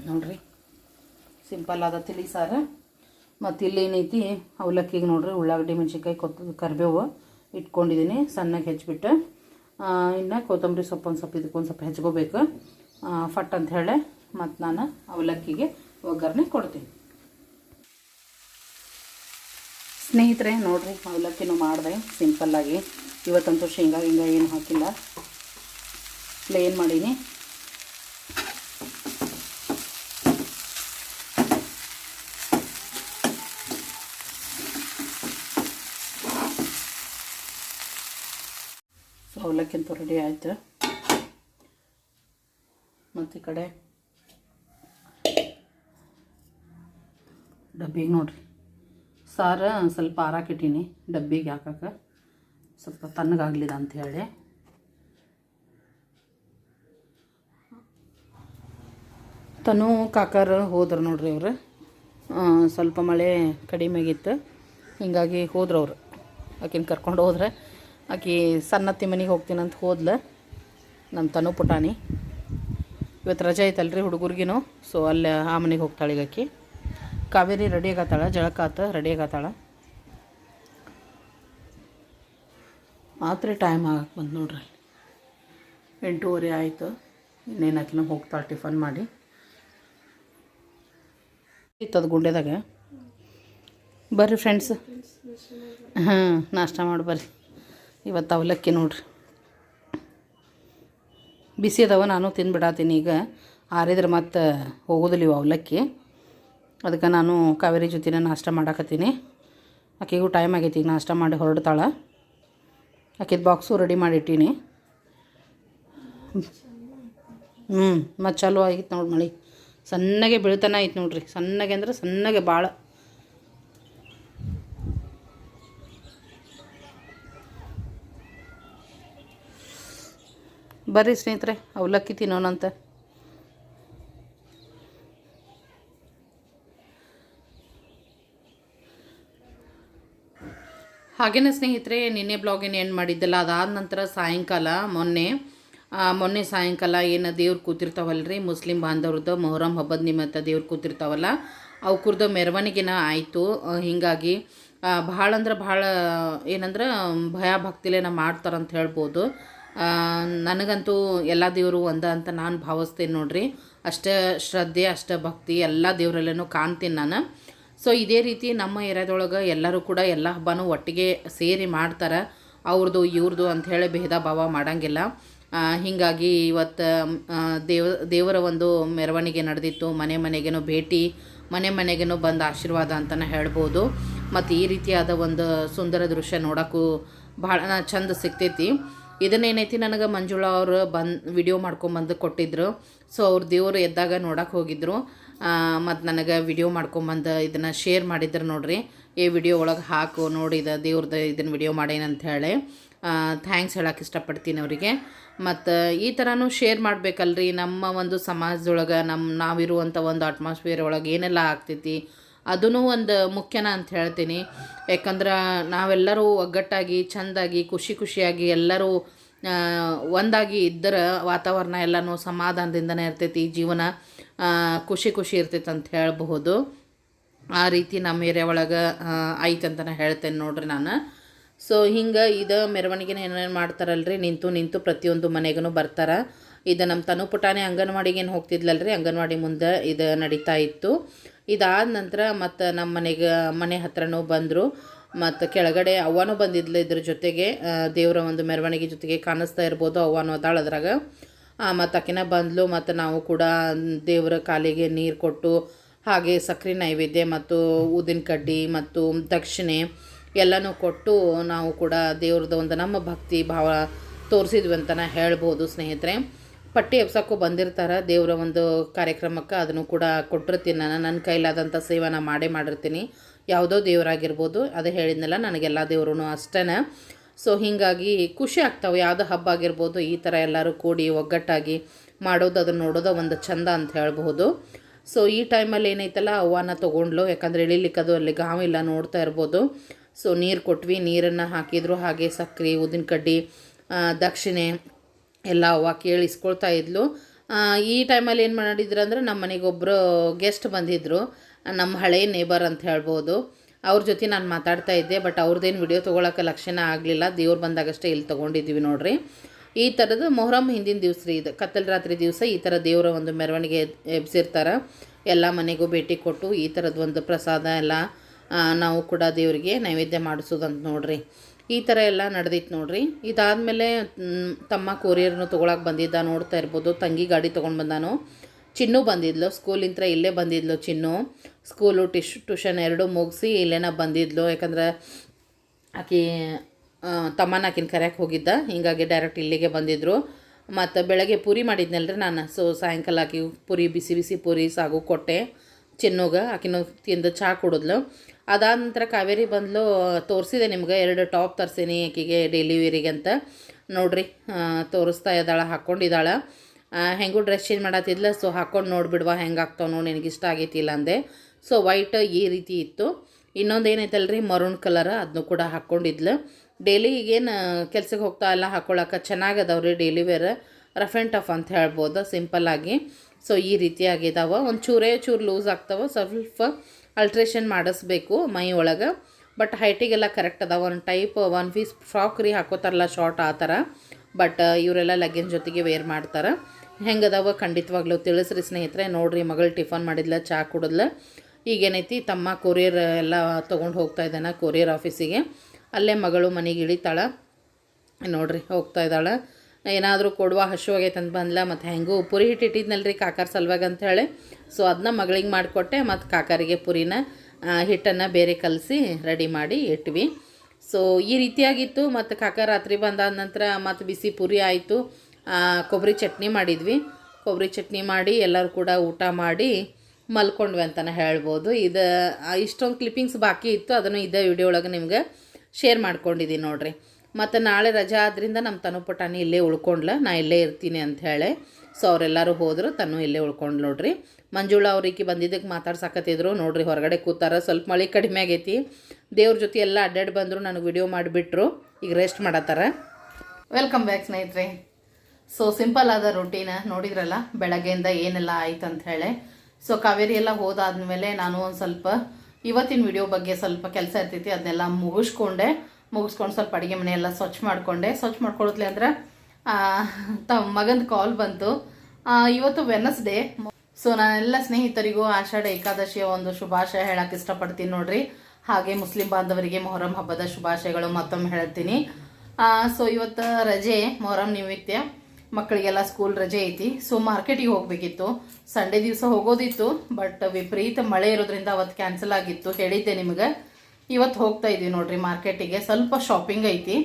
A: ನೋಡ್ರಿ ಸಿಂಪಲ್ ಆದ ತಿಳಿ ಸಾರು. ಮತ್ತು ಇಲ್ಲಿ ಏನೈತಿ, ಅವಲಕ್ಕಿಗೆ ನೋಡ್ರಿ, ಉಳ್ಳಾಗಡ್ಡಿ, ಮೆಣಸಿನ್ಕಾಯಿ ಕೊತ್ತ ಕರಿಬೇವು ಇಟ್ಕೊಂಡಿದ್ದೀನಿ ಸಣ್ಣಗೆ ಹೆಚ್ಚಿಬಿಟ್ಟು. ಇನ್ನು ಕೊತ್ತಂಬರಿ ಸೊಪ್ಪು ಒಂದು ಸ್ವಲ್ಪ ಇದಕ್ಕೊಂದು ಸ್ವಲ್ಪ ಹೆಚ್ಕೋಬೇಕು ಫಟ್ ಅಂತ ಹೇಳಿ, ಮತ್ತು ನಾನು ಅವಲಕ್ಕಿಗೆ ಒಗ್ಗರಣೆ ಕೊಡ್ತೀನಿ. ಸ್ನೇಹಿತರೆ, ನೋಡ್ರಿ, ಅವಲಕ್ಕಿನೂ ಮಾಡಿದೆ ಸಿಂಪಲ್ಲಾಗಿ ಇವತ್ತಂತೂ ಶೇಂಗಾ ಗಿಂಗ ಏನು ಹಾಕಿಲ್ಲ. ಪ್ಲೇನ್ ಮಾಡೀನಿ. ಸೊ ಅವಲಕ್ಕಿ ಅಂತೂ ರೆಡಿ ಆಯಿತು. ಮತ್ತು ಈ ಕಡೆ ಡಬ್ಬಿಗೆ ನೋಡ್ರಿ. ಸಾರು ಸ್ವಲ್ಪ ಆರಾಕಿಟ್ಟೀನಿ ಡಬ್ಬಿಗೆ ಹಾಕಕ್ಕೆ. ಸ್ವಲ್ಪ ಅಂತ ಹೇಳಿ. ತನು ಕಾಕಾರ ಹೋದ್ರು ನೋಡ್ರಿ ಅವರು. ಸ್ವಲ್ಪ ಮಳೆ ಕಡಿಮೆ ಆಗಿತ್ತು. ಹಿಂಗಾಗಿ ಹೋದ್ರು ಅವ್ರು. ಆಕಿನ ಕರ್ಕೊಂಡು ಹೋದ್ರೆ. ಆಕಿ ಸಣ್ಣತ್ತಿ ಮನೆಗೆ ಹೋಗ್ತೀನಂತ ಹೋದ್ಲ. ನಮ್ಮ ತನು ಪುಟಾಣಿ. ಇವತ್ತು ರಜೆ ಐತಲ್ರಿ ಹುಡುಗರಿಗಿನೂ. ಸೊ ಅಲ್ಲೇ ಆ ಮನೆಗೆ ಹೋಗ್ತಾಳೆ ಈಗ ಆಕಿ. ಕಾವೇರಿ ರೆಡಿ ಜಳಕಾತ ಜಳಕ ಮಾತ್ರ ಟೈಮ್ ಆಗಕ್ಕೆ ಬಂದು ನೋಡ್ರಿ ಎಂಟೂವರೆ ಆಯಿತು. ಇನ್ನೇನು ಆಕಿನ ಹೋಗ್ತಾಳೆ ಟಿಫನ್ ಮಾಡಿ. ಇತ್ತದು ಗುಂಡೆದಾಗ ಬರ್ರಿ ಫ್ರೆಂಡ್ಸ್ ಹಾಂ ನಾಷ್ಟ ಮಾಡಿ ಬರ್ರಿ. ಇವತ್ತು ಅವಲಕ್ಕಿ ನೋಡ್ರಿ. ಬಿಸಿ ಅದಾವ, ನಾನು ತಿನ್ಬಿಡಾತೀನಿ ಈಗ. ಆರಿದ್ರೆ ಮತ್ತೆ ಹೋಗೋದಿಲ್ಲ ಇವು ಅವಲಕ್ಕಿ. ಅದಕ್ಕೆ ನಾನು ಕಾವೇರಿ ಜೊತೆನೇ ನಾಷ್ಟ ಮಾಡಾಕತ್ತೀನಿ. ಆಕೆಗೂ ಟೈಮ್ ಆಗೈತಿ ಈಗ ನಾಷ್ಟ ಮಾಡಿ ಹೊರಡ್ತಾಳೆ. ಆಕಿದ ಬಾಕ್ಸು ರೆಡಿ ಮಾಡಿಟ್ಟೀನಿ. ಹ್ಞೂ, ಮತ್ತು ಚಾಲು ಆಗಿತ್ತು ನೋಡಿ ಮಳೆ. ಸಣ್ಣಗೆ ಬೀಳ್ತಾನೆ ಐತೆ ನೋಡ್ರಿ. ಸಣ್ಣಗೆ ಅಂದ್ರೆ ಸಣ್ಣಗೆ ಭಾಳ ಬರ್ರಿ ಸ್ನೇಹಿತರೆ, ಅವಲಕ್ಕಿ ತಿನ್ನೋಣಂತ. ಹಾಗೇನೆ ಸ್ನೇಹಿತರೆ, ನಿನ್ನೆ ಬ್ಲಾಗಿನ ಏನು ಮಾಡಿದ್ದಲ್ಲ, ಅದಾದ ನಂತರ ಸಾಯಂಕಾಲ, ಮೊನ್ನೆ ಮೊನ್ನೆ ಸಾಯಂಕಾಲ ಏನು ದೇವ್ರು ಕೂತಿರ್ತಾವಲ್ರಿ? ಮುಸ್ಲಿಂ ಬಾಂಧವ್ರದ್ದು ಮೊಹರಂ ಹಬ್ಬದ ನಿಮಿತ್ತ ದೇವ್ರು ಕೂತಿರ್ತಾವಲ್ಲ ಅವ್ಕುರ್ದು ಮೆರವಣಿಗೆನ ಆಯಿತು. ಹೀಗಾಗಿ ಭಾಳ ಅಂದ್ರೆ ಭಾಳ, ಏನಂದ್ರೆ, ಭಯ ಭಕ್ತಿಲೇನ ಮಾಡ್ತಾರಂತ ಹೇಳ್ಬೋದು. ನನಗಂತೂ ಎಲ್ಲ ದೇವರು ಒಂದ ಅಂತ ನಾನು ಭಾವಿಸ್ತೇನೆ ನೋಡ್ರಿ. ಅಷ್ಟೇ ಶ್ರದ್ಧೆ, ಅಷ್ಟೇ ಭಕ್ತಿ ಎಲ್ಲ ದೇವರಲ್ಲೇನೂ ಕಾಣ್ತೀನಿ ನಾನು. ಸೊ ಇದೇ ರೀತಿ ನಮ್ಮ ಏರಿಯಾದೊಳಗೆ ಎಲ್ಲರೂ ಕೂಡ ಎಲ್ಲ ಹಬ್ಬನೂ ಒಟ್ಟಿಗೆ ಸೇರಿ ಮಾಡ್ತಾರೆ. ಅವ್ರದ್ದು ಇವ್ರದ್ದು ಅಂಥೇಳಿ ಭೇದ ಭಾವ ಮಾಡೋಂಗಿಲ್ಲ. ಹೀಗಾಗಿ ಇವತ್ತು ದೇವ, ದೇವರ ಒಂದು ಮೆರವಣಿಗೆ ನಡೆದಿತ್ತು. ಮನೆ ಮನೆಗೇನು ಭೇಟಿ, ಮನೆ ಮನೆಗೇನೋ ಬಂದ ಆಶೀರ್ವಾದ ಅಂತಲೇ ಹೇಳ್ಬೋದು. ಮತ್ತು ಈ ರೀತಿಯಾದ ಒಂದು ಸುಂದರ ದೃಶ್ಯ ನೋಡೋಕ್ಕೂ ಭಾಳ ಚಂದ ಸಿಗ್ತೈತಿ. ಇದನ್ನೇನೈತಿ ನನಗೆ ಮಂಜುಳಾ ಅವರು ಬಂದು ವಿಡಿಯೋ ಮಾಡ್ಕೊಂಬಂದು ಕೊಟ್ಟಿದ್ರು. ಸೊ ಅವ್ರು ದೇವರು ಎದ್ದಾಗ ನೋಡೋಕೆ ಹೋಗಿದ್ರು. ಮತ್ತು ನನಗೆ ವಿಡಿಯೋ ಮಾಡ್ಕೊಂಬಂದು ಇದನ್ನು ಶೇರ್ ಮಾಡಿದ್ರು ನೋಡಿರಿ. ಈ ವಿಡಿಯೋ ಒಳಗೆ ಹಾಕು ನೋಡಿದ ದೇವ್ರದ್ದು ಇದನ್ನು ವಿಡಿಯೋ ಮಾಡೇನಂತ ಹೇಳಿ ಥ್ಯಾಂಕ್ಸ್ ಹೇಳಕ್ಕೆ ಇಷ್ಟಪಡ್ತೀನಿ ಅವರಿಗೆ. ಮತ್ತು ಈ ಥರನೂ ಶೇರ್ ಮಾಡಬೇಕಲ್ರಿ. ನಮ್ಮ ಒಂದು ಸಮಾಜದೊಳಗೆ ನಮ್ಮ ನಾವಿರುವಂಥ ಒಂದು ಅಟ್ಮಾಸ್ಫಿಯರ್ ಒಳಗೆ ಏನೆಲ್ಲ ಆಗ್ತೈತಿ ಅದೂ ಒಂದು ಮುಖ್ಯನ ಅಂತ ಹೇಳ್ತೀನಿ. ಯಾಕಂದ್ರೆ ನಾವೆಲ್ಲರೂ ಒಗ್ಗಟ್ಟಾಗಿ, ಚೆಂದಾಗಿ, ಖುಷಿ ಖುಷಿಯಾಗಿ ಎಲ್ಲರೂ ಒಂದಾಗಿ ಇದ್ದರೆ ವಾತಾವರಣ ಎಲ್ಲನೂ ಸಮಾಧಾನದಿಂದನೇ ಇರ್ತೈತಿ ಜೀವನ. ಖುಷಿ ಖುಷಿ ಇರ್ತೈತೆ ಅಂತ ಹೇಳಬಹುದು. ಆ ರೀತಿ ನಮ್ಮ ಏರಿಯಾ ಒಳಗೆ ಐತೆ ಅಂತಲೇ ಹೇಳ್ತೇನೆ ನೋಡ್ರಿ ನಾನು. ಸೊ ಹಿಂಗೆ ಇದು ಮೆರವಣಿಗೆನ ಏನೇನು ಮಾಡ್ತಾರಲ್ರಿ? ನಿಂತು ನಿಂತು ಪ್ರತಿಯೊಂದು ಮನೆಗೂ ಬರ್ತಾರೆ. ಇದು ನಮ್ಮ ತನು ಪುಟಾನೆ ಅಂಗನವಾಡಿಗೆ ಏನು ಹೋಗ್ತಿದ್ಲಲ್ರಿ? ಅಂಗನವಾಡಿ ಮುಂದೆ ಇದು ನಡೀತಾ ಇತ್ತು. ಇದಾದ ನಂತರ ಮತ್ತು ನಮ್ಮ ಮನೆಗೆ, ಮನೆ ಹತ್ರನೂ ಬಂದರು. ಮತ್ತು ಕೆಳಗಡೆ ಅವ್ವನೂ ಬಂದಿದ್ಲು ಇದ್ರ ಜೊತೆಗೆ. ದೇವರ ಒಂದು ಮೆರವಣಿಗೆ ಜೊತೆಗೆ ಕಾಣಿಸ್ತಾ ಇರ್ಬೋದು ಅವ್ವನೂ ಅದಾಳ ಅದ್ರಾಗ. ಮತ್ತು ಆಕಿನ ಬಂದ್ಲು, ಮತ್ತು ನಾವು ಕೂಡ ದೇವರ ಕಾಲಿಗೆ ನೀರು ಕೊಟ್ಟು, ಹಾಗೆ ಸಕ್ಕರೆ ನೈವೇದ್ಯ ಮತ್ತು ಊದಿನ ಕಡ್ಡಿ ಮತ್ತು ದಕ್ಷಿಣೆ ಎಲ್ಲನೂ ಕೊಟ್ಟು ನಾವು ಕೂಡ ದೇವ್ರದ್ದು ಒಂದು ನಮ್ಮ ಭಕ್ತಿ ಭಾವ ತೋರಿಸಿದ್ವಿ ಅಂತಲೇ ಹೇಳ್ಬೋದು ಸ್ನೇಹಿತರೆ. ಪಟ್ಟಿ ಎಬ್ಸಕ್ಕೂ ಬಂದಿರ್ತಾರೆ, ದೇವರ ಒಂದು ಕಾರ್ಯಕ್ರಮಕ್ಕೆ ಅದನ್ನು ಕೂಡ ಕೊಟ್ಟಿರ್ತೀನಿ ನಾನು. ನನ್ನ ಕೈಲಾದಂಥ ಸೇವನ ಮಾಡೇ ಮಾಡಿರ್ತೀನಿ. ಯಾವುದೋ ದೇವರಾಗಿರ್ಬೋದು, ಅದೇ ಹೇಳಿದ್ನಲ್ಲ, ನನಗೆಲ್ಲ ದೇವ್ರೂ ಅಷ್ಟೇ ಸೊ ಹೀಗಾಗಿ ಖುಷಿ ಆಗ್ತಾವೆ. ಯಾವುದೋ ಹಬ್ಬ ಆಗಿರ್ಬೋದು, ಈ ಥರ ಎಲ್ಲರೂ ಕೂಡಿ ಒಗ್ಗಟ್ಟಾಗಿ ಮಾಡೋದು, ಅದನ್ನು ನೋಡೋದು ಒಂದು ಚಂದ ಅಂತ ಹೇಳ್ಬೋದು ಸೊ ಈ ಟೈಮಲ್ಲಿ ಏನೈತಲ್ಲ, ಅವ್ವನ ತೊಗೊಂಡ್ಲು, ಯಾಕಂದರೆ ಅದು ಅಲ್ಲಿ ಗಾವಿಲ್ಲ ನೋಡ್ತಾ ಇರ್ಬೋದು. ಸೊ ನೀರು ಕೊಟ್ವಿ, ನೀರನ್ನು ಹಾಕಿದ್ರು, ಹಾಗೆ ಸಕ್ಕರೆ ಉದ್ದಿನ ಕಡ್ಡಿ ದಕ್ಷಿಣೆ ಎಲ್ಲ ಅವ್ವ ಕೇಳಿಸ್ಕೊಳ್ತಾ ಇದ್ಲು. ಈ ಟೈಮಲ್ಲಿ ಏನು ಮಾಡಿದ್ರು ಅಂದ್ರೆ ನಮ್ಮ ಮನೆಗೆ ಒಬ್ಬರು ಗೆಸ್ಟ್ ಬಂದಿದ್ದರು ನಮ್ಮ ಹಳೆಯ ನೇಬರ್ ಅಂತ ಹೇಳ್ಬೋದು. ಅವ್ರ ಜೊತೆ ನಾನು ಮಾತಾಡ್ತಾ ಇದ್ದೆ ಬಟ್ ಅವ್ರದ್ದೇನು ವಿಡಿಯೋ ತೊಗೊಳಕ್ಕೆ ಲಕ್ಷಣ ಆಗಲಿಲ್ಲ. ದೇವ್ರು ಬಂದಾಗಷ್ಟೇ ಇಲ್ಲಿ ತೊಗೊಂಡಿದ್ದೀವಿ ನೋಡಿರಿ. ಈ ಥರದ್ದು ಮೊಹರಂ ಹಿಂದಿನ ದಿವಸ ರೀ ಇದು. ಕತ್ತಲ ರಾತ್ರಿ ದಿವಸ ಈ ಥರ ದೇವರ ಒಂದು ಮೆರವಣಿಗೆ ಎಬ್ಸಿರ್ತಾರೆ. ಎಲ್ಲ ಮನೆಗೂ ಭೇಟಿ ಕೊಟ್ಟು ಈ ಥರದ ಒಂದು ಪ್ರಸಾದ ಎಲ್ಲ ನಾವು ಕೂಡ ದೇವರಿಗೆ ನೈವೇದ್ಯ ಮಾಡಿಸೋದಂತ ನೋಡಿರಿ. ಈ ಥರ ಎಲ್ಲ ನಡೆದಿತ್ತು ನೋಡಿರಿ. ಇದಾದಮೇಲೆ ತಮ್ಮ ಕೊರಿಯರ್ನು ತೊಗೊಳಕ್ಕೆ ಬಂದಿದ್ದ ನೋಡ್ತಾ ಇರ್ಬೋದು. ತಂಗಿ ಗಾಡಿ ತೊಗೊಂಡು ಬಂದಾನು. ಚಿನ್ನು ಬಂದಿದ್ಲು ಸ್ಕೂಲಿಂತ ಇಲ್ಲೇ ಬಂದಿದ್ಲು ಚಿನ್ನು. ಸ್ಕೂಲು ಟಿಶ್, ಟ್ಯೂಷನ್ ಎರಡೂ ಮುಗಿಸಿ ಇಲ್ಲೇನ ಬಂದಿದ್ಲು, ಯಾಕಂದ್ರೆ ಆಕೆ ತಮ್ಮನ ಆಕಿನ ಕರೆಯಕ್ಕೆ ಹೋಗಿದ್ದ, ಹೀಗಾಗಿ ಡೈರೆಕ್ಟ್ ಇಲ್ಲಿಗೆ ಬಂದಿದ್ದರು ಮತ್ತು ಬೆಳಗ್ಗೆ ಪೂರಿ ಮಾಡಿದ್ನಲ್ರಿ ನಾನು, ಸೊ ಸಾಯಂಕಾಲ ಆಕಿ ಪೂರಿ, ಬಿಸಿ ಬಿಸಿ ಪೂರಿ, ಸಾಗು, ಕೊಟ್ಟೆ ಚಿನ್ನೋಗ, ಆಕಿನೂ ತಿಂದು ಚಹಾ ಕುಡಿದ್ಲು. ಅದಾದ ನಂತರ ಕಾವೇರಿ ಬಂದ್ಲು, ತೋರಿಸಿದೆ ನಿಮ್ಗೆ, ಎರಡು ಟಾಪ್ ತರಿಸೀನಿ ಆಕೆಗೆ ಡೆಲಿವರಿಗೆ ಅಂತ. ನೋಡ್ರಿ ತೋರಿಸ್ತಾ ಇದ್ದಾಳೆ, ಹಾಕ್ಕೊಂಡಿದ್ದಾಳೆ. ಹೆಂಗೂ ಡ್ರೆಸ್ ಚೇಂಜ್ ಮಾಡತ್ತಿದ್ಲ ಸೊ ಹಾಕ್ಕೊಂಡು ನೋಡಿಬಿಡುವ ಹೆಂಗೆ ಆಗ್ತಾವೆ ನೋಡಿ ನಿನಗೆ ಇಷ್ಟ ಆಗೈತಿಲ್ಲ ಅಂದೆ. ಸೊ ವೈಟ್ ಈ ರೀತಿ ಇತ್ತು. ಇನ್ನೊಂದು ಏನೈತಲ್ಲ ರೀ ಮರೂನ್ ಕಲರ್ ಅದನ್ನು ಕೂಡ ಹಾಕ್ಕೊಂಡಿದ್ಲು ಡೈಲಿ ಈಗೇನು ಕೆಲ್ಸಕ್ಕೆ ಹೋಗ್ತಾ ಎಲ್ಲ ಹಾಕ್ಕೊಳಕ್ಕೆ ಚೆನ್ನಾಗದವ್ರಿ daily wear rough and tough ಅಂತ ಹೇಳ್ಬೋದು ಸಿಂಪಲ್ಲಾಗಿ ಸೊ ಈ ರೀತಿ ಆಗಿದಾವ. ಒಂದು ಚೂರೇ ಚೂರು ಲೂಸ್ ಆಗ್ತಾವ, ಸ್ವಲ್ಪ ಅಲ್ಟ್ರೇಷನ್ ಮಾಡಿಸ್ಬೇಕು ಮೈ ಒಳಗೆ. ಬಟ್ ಹೈಟಿಗೆಲ್ಲ ಕರೆಕ್ಟ್ ಅದಾವ. ಒಂದು ಟೈಪ್ ಒನ್ ಪೀಸ್ ಫ್ರಾಕ್ ರೀ ಹಾಕೋತಾರಲ್ಲ ಶಾರ್ಟ್ ಆ ಥರ ಬಟ್ ಇವರೆಲ್ಲ ಲಗ್ಗಿನ ಜೊತೆಗೆ ವೇರ್ ಮಾಡ್ತಾರೆ. ಹೆಂಗದಾವ ಖಂಡಿತವಾಗ್ಲೂ ತಿಳಿಸ್ರಿ ಸ್ನೇಹಿತರೆ. ನೋಡ್ರಿ, ಮಗಳು ಟಿಫನ್ ಮಾಡಿದ್ಲ ಚಹಾ ಕುಡಿದ್ಲ. ಈಗೇನೈತಿ, ತಮ್ಮ ಕೊರಿಯರ್ ಎಲ್ಲ ತೊಗೊಂಡು ಹೋಗ್ತಾ ಇದ್ದಾನೆ ಕೊರಿಯರ್ ಆಫೀಸಿಗೆ ಅಲ್ಲೇ ಮಗಳು ಮನೆಗೆ ಇಳಿತಾಳೆ. ನೋಡ್ರಿ, ಹೋಗ್ತಾ ಇದ್ದಾಳೆ. ಏನಾದರೂ ಕೊಡುವ ಹಸುವಾಗೈತೆ ಅಂತ ಬಂದ್ಲ, ಮತ್ತು ಹೆಂಗೂ ಪುರಿ ಹಿಟ್ಟು ಇಟ್ಟಿದ್ನಲ್ರಿ ಕಾಕಾರ ಸಲುವಾಗಿ ಅಂತ ಹೇಳಿ. ಸೊ ಅದನ್ನ ಮಗಳಿಗೆ ಮಾಡಿಕೊಟ್ಟೆ, ಮತ್ತು ಕಾಕಾರಿಗೆ ಪುರಿನ ಹಿಟ್ಟನ್ನು ಬೇರೆ ಕಲಸಿ ರೆಡಿ ಮಾಡಿ ಇಟ್ವಿ. ಸೊ ಈ ರೀತಿಯಾಗಿತ್ತು, ಮತ್ತು ಕಾಕ ರಾತ್ರಿ ಬಂದಾದ ನಂತರ ಮತ್ತು ಬಿಸಿ ಪುರಿ ಆಯಿತು. ಕೊಬ್ಬರಿ ಚಟ್ನಿ ಮಾಡಿದ್ವಿ. ಕೊಬ್ಬರಿ ಚಟ್ನಿ ಮಾಡಿ ಎಲ್ಲರೂ ಕೂಡ ಊಟ ಮಾಡಿ ಮಲ್ಕೊಂಡ್ವಿ ಅಂತಲೇ ಹೇಳ್ಬೋದು. ಇದು ಇಷ್ಟೊಂದು ಕ್ಲಿಪ್ಪಿಂಗ್ಸ್ ಬಾಕಿ ಇತ್ತು. ಅದನ್ನು ಇದೇ ವಿಡಿಯೋ ಒಳಗೆ ನಿಮ್ಗೆ ಶೇರ್ ಮಾಡ್ಕೊಂಡಿದ್ದೀನಿ ನೋಡಿರಿ. ಮತ್ತು ನಾಳೆ ರಜಾ ಆದ್ರಿಂದ ನಮ್ಮ ತನು ಪುಟಾಣಿ ಇಲ್ಲೇ ಉಳ್ಕೊಂಡ್ಲ. ನಾ ಇಲ್ಲೇ ಇರ್ತೀನಿ ಅಂತ ಹೇಳಿ. ಸೊ ಅವರೆಲ್ಲರೂ ಹೋದರು, ತನು ಇಲ್ಲೇ ಉಳ್ಕೊಂಡು ನೋಡ್ರಿ. ಮಂಜುಳಾ ಅವ್ರಿಗೆ ಬಂದಿದ್ದಕ್ಕೆ ಮಾತಾಡ್ಸಕತ್ತಿದ್ರು. ನೋಡ್ರಿ, ಹೊರಗಡೆ ಕೂತಾರ. ಸ್ವಲ್ಪ ಮಳೆ ಕಡಿಮೆ ಆಗೈತಿ. ದೇವ್ರ ಜೊತೆ ಎಲ್ಲ ಅಡ್ಡಾಡಿ ಬಂದರು, ನನಗೆ ವಿಡಿಯೋ ಮಾಡಿಬಿಟ್ರು. ಈಗ ರೆಸ್ಟ್ ಮಾಡತ್ತಾರ. ವೆಲ್ಕಮ್ ಬ್ಯಾಕ್ ಸ್ನೇಹಿತರೆ. ಸೊ ಸಿಂಪಲ್ ಆದ ರೊಟೀನ ನೋಡಿದ್ರಲ್ಲ, ಬೆಳಗ್ಗೆಯಿಂದ ಏನೆಲ್ಲ ಆಯ್ತು ಅಂತ ಹೇಳಿ. ಸೊ ಕಾವೇರಿ ಎಲ್ಲ ಹೋದಾದ್ಮೇಲೆ ನಾನು ಒಂದು ಸ್ವಲ್ಪ ಇವತ್ತಿನ ವಿಡಿಯೋ ಬಗ್ಗೆ ಸ್ವಲ್ಪ ಕೆಲಸ ಇರ್ತೈತಿ, ಅದನ್ನೆಲ್ಲ ಮುಗಿಸ್ಕೊಂಡೆ. ಮುಗಿಸ್ಕೊಂಡು ಸ್ವಲ್ಪ ಅಡುಗೆ ಮನೆ ಎಲ್ಲ ಸ್ವಚ್ಛ ಮಾಡಿಕೊಂಡೆ. ಸ್ವಚ್ಛ ಮಾಡ್ಕೊಳತ್ಲೆ ಅಂದ್ರೆ ತಮ್ಮ ಮಗನ ಕಾಲ್ ಬಂತು. ಇವತ್ತು ಇವತ್ತು ವೆನಸ್ಡೇ ಸೊ ನಾನೆಲ್ಲ ಸ್ನೇಹಿತರಿಗೂ ಆಷಾಢ ಏಕಾದಶಿಯ ಒಂದು ಶುಭಾಶಯ ಹೇಳಕ್ಕೆ ಇಷ್ಟಪಡ್ತೀನಿ ನೋಡ್ರಿ. ಹಾಗೆ ಮುಸ್ಲಿಂ ಬಾಂಧವರಿಗೆ ಮೊಹರಂ ಹಬ್ಬದ ಶುಭಾಶಯಗಳು ಮತ್ತೊಮ್ಮೆ ಹೇಳ್ತೀನಿ. ಸೊ ಇವತ್ತು ರಜೆ ಮೊಹರಂ ನಿಮಿತ್ತ ಮಕ್ಕಳಿಗೆಲ್ಲ ಸ್ಕೂಲ್ ರಜೆ ಐತಿ. ಸೊ ಮಾರ್ಕೆಟಿಗೆ ಹೋಗಬೇಕಿತ್ತು. ಸಂಡೇ ದಿವಸ ಹೋಗೋದಿತ್ತು ಬಟ್ ವಿಪರೀತ ಮಳೆ ಇರೋದ್ರಿಂದ ಅವತ್ತು ಕ್ಯಾನ್ಸಲ್ ಆಗಿತ್ತು. ಹೇಳಿದ್ದೆ ನಿಮಗೆ. ಇವತ್ತು ಹೋಗ್ತಾ ಇದ್ದೀವಿ ನೋಡ್ರಿ ಮಾರ್ಕೆಟಿಗೆ ಸ್ವಲ್ಪ ಶಾಪಿಂಗ್ ಐತಿ.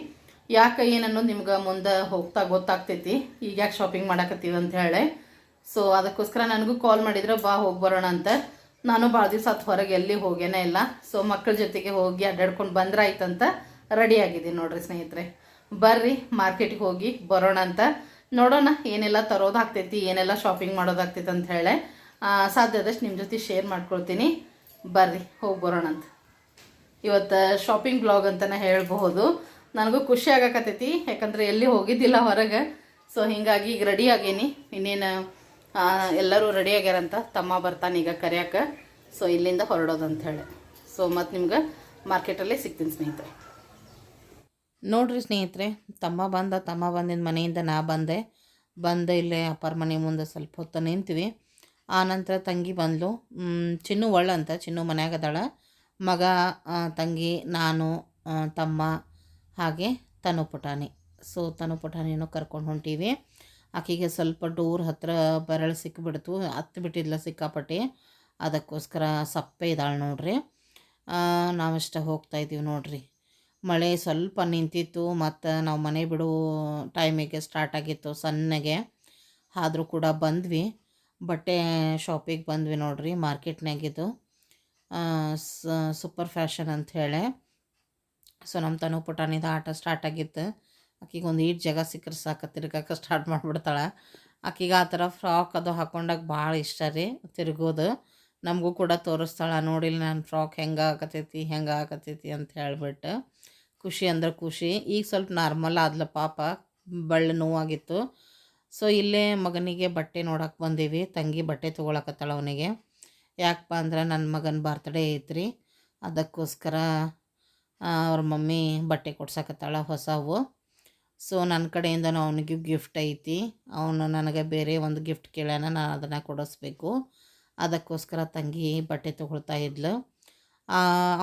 A: ಯಾಕೆ ಏನನ್ನೋದು ನಿಮ್ಗೆ ಮುಂದೆ ಹೋಗ್ತಾ ಗೊತ್ತಾಗ್ತೈತಿ. ಈಗ ಯಾಕೆ ಶಾಪಿಂಗ್ ಮಾಡಕತ್ತೀವಿ ಅಂತ ಹೇಳಿ. ಸೊ ಅದಕ್ಕೋಸ್ಕರ ನನಗೂ ಕಾಲ್ ಮಾಡಿದ್ರೆ ಬಾ, ಹೋಗಿ ಬರೋಣ ಅಂತ. ನಾನು ಭಾಳ ದಿವಸ ಅದು ಹೊರಗೆ ಎಲ್ಲಿ ಹೋಗೇನೇ ಇಲ್ಲ. ಸೊ ಮಕ್ಕಳ ಜೊತೆಗೆ ಹೋಗಿ ಅಡ್ಡಾಡ್ಕೊಂಡು ಬಂದ್ರಾಯ್ತಂತ ರೆಡಿ ಆಗಿದ್ದೀನಿ ನೋಡ್ರಿ ಸ್ನೇಹಿತರೆ. ಬರ್ರಿ ಮಾರ್ಕೆಟಿಗೆ ಹೋಗಿ ಬರೋಣ ಅಂತ. ನೋಡೋಣ ಏನೆಲ್ಲ ತರೋದಾಗ್ತೈತಿ ಏನೆಲ್ಲ ಶಾಪಿಂಗ್ ಮಾಡೋದಾಗ್ತೈತಿ ಅಂತ ಹೇಳಿ. ಆ, ಸಾಧ್ಯ ಆದಷ್ಟು ನಿಮ್ಮ ಜೊತೆ ಶೇರ್ ಮಾಡ್ಕೊಳ್ತೀನಿ. ಬರ್ರಿ ಹೋಗಿ ಬರೋಣ ಅಂತ. ಇವತ್ತು ಶಾಪಿಂಗ್ ಬ್ಲಾಗ್ ಅಂತಲೇ ಹೇಳಬಹುದು. ನನಗೂ ಖುಷಿ ಆಗಕತ್ತೈತಿ ಯಾಕಂದ್ರೆ ಎಲ್ಲಿ ಹೋಗಿದ್ದಿಲ್ಲ ಹೊರಗೆ. ಸೊ ಹೀಗಾಗಿ ಈಗ ರೆಡಿ ಆಗೇನಿ. ಇನ್ನೇನು ಎಲ್ಲರೂ ರೆಡಿ ಆಗ್ಯಾರಂತ ತಮ್ಮ ಬರ್ತಾನೆ ಈಗ ಕರೆಯಕ್ಕೆ ಸೊ ಇಲ್ಲಿಂದ ಹೊರಡೋದು ಅಂತ ಹೇಳಿ. ಸೊ ಮತ್ತು ನಿಮ್ಗೆ ಮಾರ್ಕೆಟಲ್ಲೇ ಸಿಗ್ತೀನಿ ಸ್ನೇಹಿತರೆ. ನೋಡ್ರಿ ಸ್ನೇಹಿತರೆ, ತಮ್ಮ ಬಂದ ತಮ್ಮ ಬಂದಿದ್ದ ಮನೆಯಿಂದ ನಾ ಬಂದೆ. ಬಂದೆ ಇಲ್ಲೇ ಅಪ್ಪರ ಮನೆ ಮುಂದೆ ಸ್ವಲ್ಪ ಹೊತ್ತು ನಿಂತೀವಿ. ಆ ನಂತರ ತಂಗಿ ಬಂದಳು ಚಿನ್ನು ಒಳ್ಳ ಅಂತ, ಚಿನ್ನು ಮನ್ಯಾಗ ಅದಾಳ. ಮಗ ತಂಗಿ, ನಾನು ತಮ್ಮ ಹಾಗೆ ತನು ಪುಟಾಣಿ. ಸೊ ತನು ಪುಟಾಣಿನೂ ಕರ್ಕೊಂಡು ಹೊಂಟೀವಿ. ಆಕೆಗೆ ಸ್ವಲ್ಪ ಡೋರ್ ಹತ್ರ ಬೆರಳು ಸಿಕ್ಕಿಬಿಡ್ತು ಹತ್ತು ಬಿಟ್ಟಿದ್ಲ ಸಿಕ್ಕಾಪಟ್ಟೆ. ಅದಕ್ಕೋಸ್ಕರ ಸಪ್ಪೆ ಇದ್ದಾಳೆ ನೋಡ್ರಿ. ನಾವಷ್ಟ ಹೋಗ್ತಾ ಇದ್ದೀವಿ ನೋಡ್ರಿ. ಮಳೆ ಸ್ವಲ್ಪ ನಿಂತಿತ್ತು, ಮತ್ತು ನಾವು ಮನೆ ಬಿಡೋ ಟೈಮಿಗೆ ಸ್ಟಾರ್ಟ್ ಆಗಿತ್ತು ಸಣ್ಣಗೆ. ಆದರೂ ಕೂಡ ಬಂದ್ವಿ. ಬಟ್ಟೆ ಶಾಪಿಗೆ ಬಂದ್ವಿ ನೋಡ್ರಿ ಮಾರ್ಕೆಟ್ನಾಗಿದ್ದು ಸೂಪರ್ ಫ್ಯಾಷನ್ ಅಂತ ಹೇಳಿ. ಸೊ ನಮ್ಮ ತನು ಪುಟಾನಿದ ಆಟ ಸ್ಟಾರ್ಟ್ ಆಗಿತ್ತು. ಆಕಿಗೆ ಒಂದು ಈಟ್ ಜಾಗ ಸಿಕ್ಕರೆ ಸಾಕು, ತಿರ್ಗಾಕೆ ಸ್ಟಾರ್ಟ್ ಮಾಡಿಬಿಡ್ತಾಳೆ. ಆಕಿಗೆ ಆ ಥರ ಫ್ರಾಕ್ ಅದು ಹಾಕೊಂಡಾಗ ಭಾಳ ಇಷ್ಟ ರೀ, ತಿರುಗೋದು. ನಮಗೂ ಕೂಡ ತೋರಿಸ್ತಾಳೆ ನೋಡಿಲ್ಲ ನಾನು ಫ್ರಾಕ್ ಹೆಂಗೆ ಆಗತೈತಿ ಹೆಂಗೆ ಆಗತೈತಿ ಅಂತ ಹೇಳ್ಬಿಟ್ಟು ಖುಷಿ ಅಂದ್ರೆ ಖುಷಿ. ಈಗ ಸ್ವಲ್ಪ ನಾರ್ಮಲ್ ಆದ್ಲ ಪಾಪ, ಬಳ್ಳಿ ನೋವಾಗಿತ್ತು. ಸೊ ಇಲ್ಲೇ ಮಗನಿಗೆ ಬಟ್ಟೆ ನೋಡಕ್ಕೆ ಬಂದೀವಿ, ತಂಗಿ ಬಟ್ಟೆ ತೊಗೊಳಕತ್ತಾಳ ಅವನಿಗೆ. ಯಾಕಪ್ಪ ಅಂದ್ರೆ ನನ್ನ ಮಗನ ಬರ್ತ್ಡೇ ಐತ್ರಿ, ಅದಕ್ಕೋಸ್ಕರ ಅವ್ರ ಮಮ್ಮಿ ಬಟ್ಟೆ ಕೊಡ್ಸಕತ್ತಾಳ ಹೊಸವು. ಸೊ ನನ್ನ ಕಡೆಯಿಂದ ಅವನಿಗೆ ಗಿಫ್ಟ್ ಐತಿ. ಅವನು ನನಗೆ ಬೇರೆ ಒಂದು ಗಿಫ್ಟ್ ಕೇಳ್ಯಾನ, ನಾನು ಅದನ್ನು ಕೊಡಿಸ್ಬೇಕು. ಅದಕ್ಕೋಸ್ಕರ ತಂಗಿ ಬಟ್ಟೆ ತೊಗೊಳ್ತಾ ಇದ್ಲು.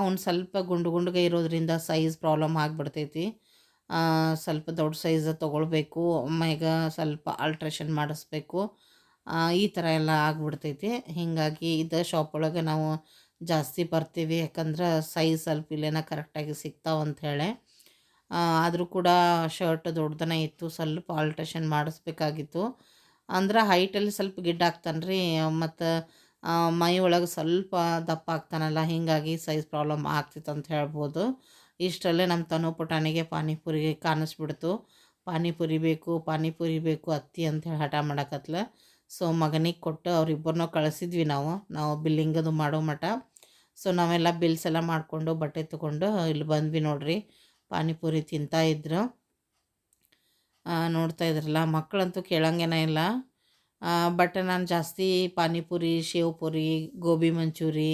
A: ಅವ್ನು ಸ್ವಲ್ಪ ಗುಂಡು ಗುಂಡುಗೆ ಇರೋದ್ರಿಂದ ಸೈಜ್ ಪ್ರಾಬ್ಲಮ್ ಆಗಿಬಿಡ್ತೈತಿ. ಸ್ವಲ್ಪ ದೊಡ್ಡ ಸೈಜ್ ತೊಗೊಳ್ಬೇಕು. ಆಮ್ಯಾಗ ಸ್ವಲ್ಪ ಆಲ್ಟ್ರೇಷನ್ ಮಾಡಿಸ್ಬೇಕು. ಈ ಥರ ಎಲ್ಲ ಆಗ್ಬಿಡ್ತೈತಿ. ಹೀಗಾಗಿ ಇದು ಶಾಪ್ ಒಳಗೆ ನಾವು ಜಾಸ್ತಿ ಬರ್ತೀವಿ. ಯಾಕಂದ್ರೆ ಸೈಜ್ ಸ್ವಲ್ಪ ಇಲ್ಲೇನ ಕರೆಕ್ಟಾಗಿ ಸಿಗ್ತಾವ ಅಂಥೇಳಿ ಆದರೂ ಕೂಡ ಶರ್ಟ್ ದೊಡ್ಡದನೇ ಇತ್ತು. ಸ್ವಲ್ಪ ಆಲ್ಟ್ರೇಷನ್ ಮಾಡಿಸ್ಬೇಕಾಗಿತ್ತು. ಅಂದ್ರೆ ಹೈಟಲ್ಲಿ ಸ್ವಲ್ಪ ಗಿಡ್ಡ ಹಾಕ್ತಾನೆ ರೀ ಮತ್ತು ಮೈ ಒಳಗೆ ಸ್ವಲ್ಪ ದಪ್ಪ ಆಗ್ತಾನಲ್ಲ ಹೀಗಾಗಿ ಸೈಜ್ ಪ್ರಾಬ್ಲಮ್ ಆಗ್ತಿತ್ತು ಅಂತ ಹೇಳ್ಬೋದು. ಇಷ್ಟರಲ್ಲೇ ನಮ್ಮ ತನು ಪುಟಾಣಿಗೆ ಪಾನಿಪುರಿಗೆ ಕಾಣಿಸ್ಬಿಡ್ತು. ಪಾನಿಪುರಿ ಬೇಕು ಪಾನಿಪುರಿ ಬೇಕು ಅತ್ತಿ ಅಂತೇಳಿ ಹಠ ಮಾಡಕತ್ಲ. ಸೊ ಮಗನಿಗೆ ಕೊಟ್ಟು ಅವ್ರಿಬ್ಬರನ್ನೂ ಕಳಿಸಿದ್ವಿ ನಾವು. ನಾವು ಬಿಲ್ಲಿಂಗದು ಮಾಡೋ ಮಟ ಸೊ ನಾವೆಲ್ಲ ಬಿಲ್ಸ್ ಎಲ್ಲ ಮಾಡಿಕೊಂಡು ಬಟ್ಟೆ ತೊಗೊಂಡು ಇಲ್ಲಿ ಬಂದ್ವಿ ನೋಡ್ರಿ. ಪಾನಿಪುರಿ ತಿಂತಾ ಇದ್ರು. ಆ, ನೋಡ್ತಾ ಇದ್ರಲ್ಲ ಮಕ್ಕಳಂತೂ ಕೇಳಂಗೇನೇ ಇಲ್ಲ. ಬಟ್ ನಾನು ಜಾಸ್ತಿ ಪಾನಿಪುರಿ ಶೇವ್ ಪುರಿ ಗೋಬಿ ಮಂಚೂರಿ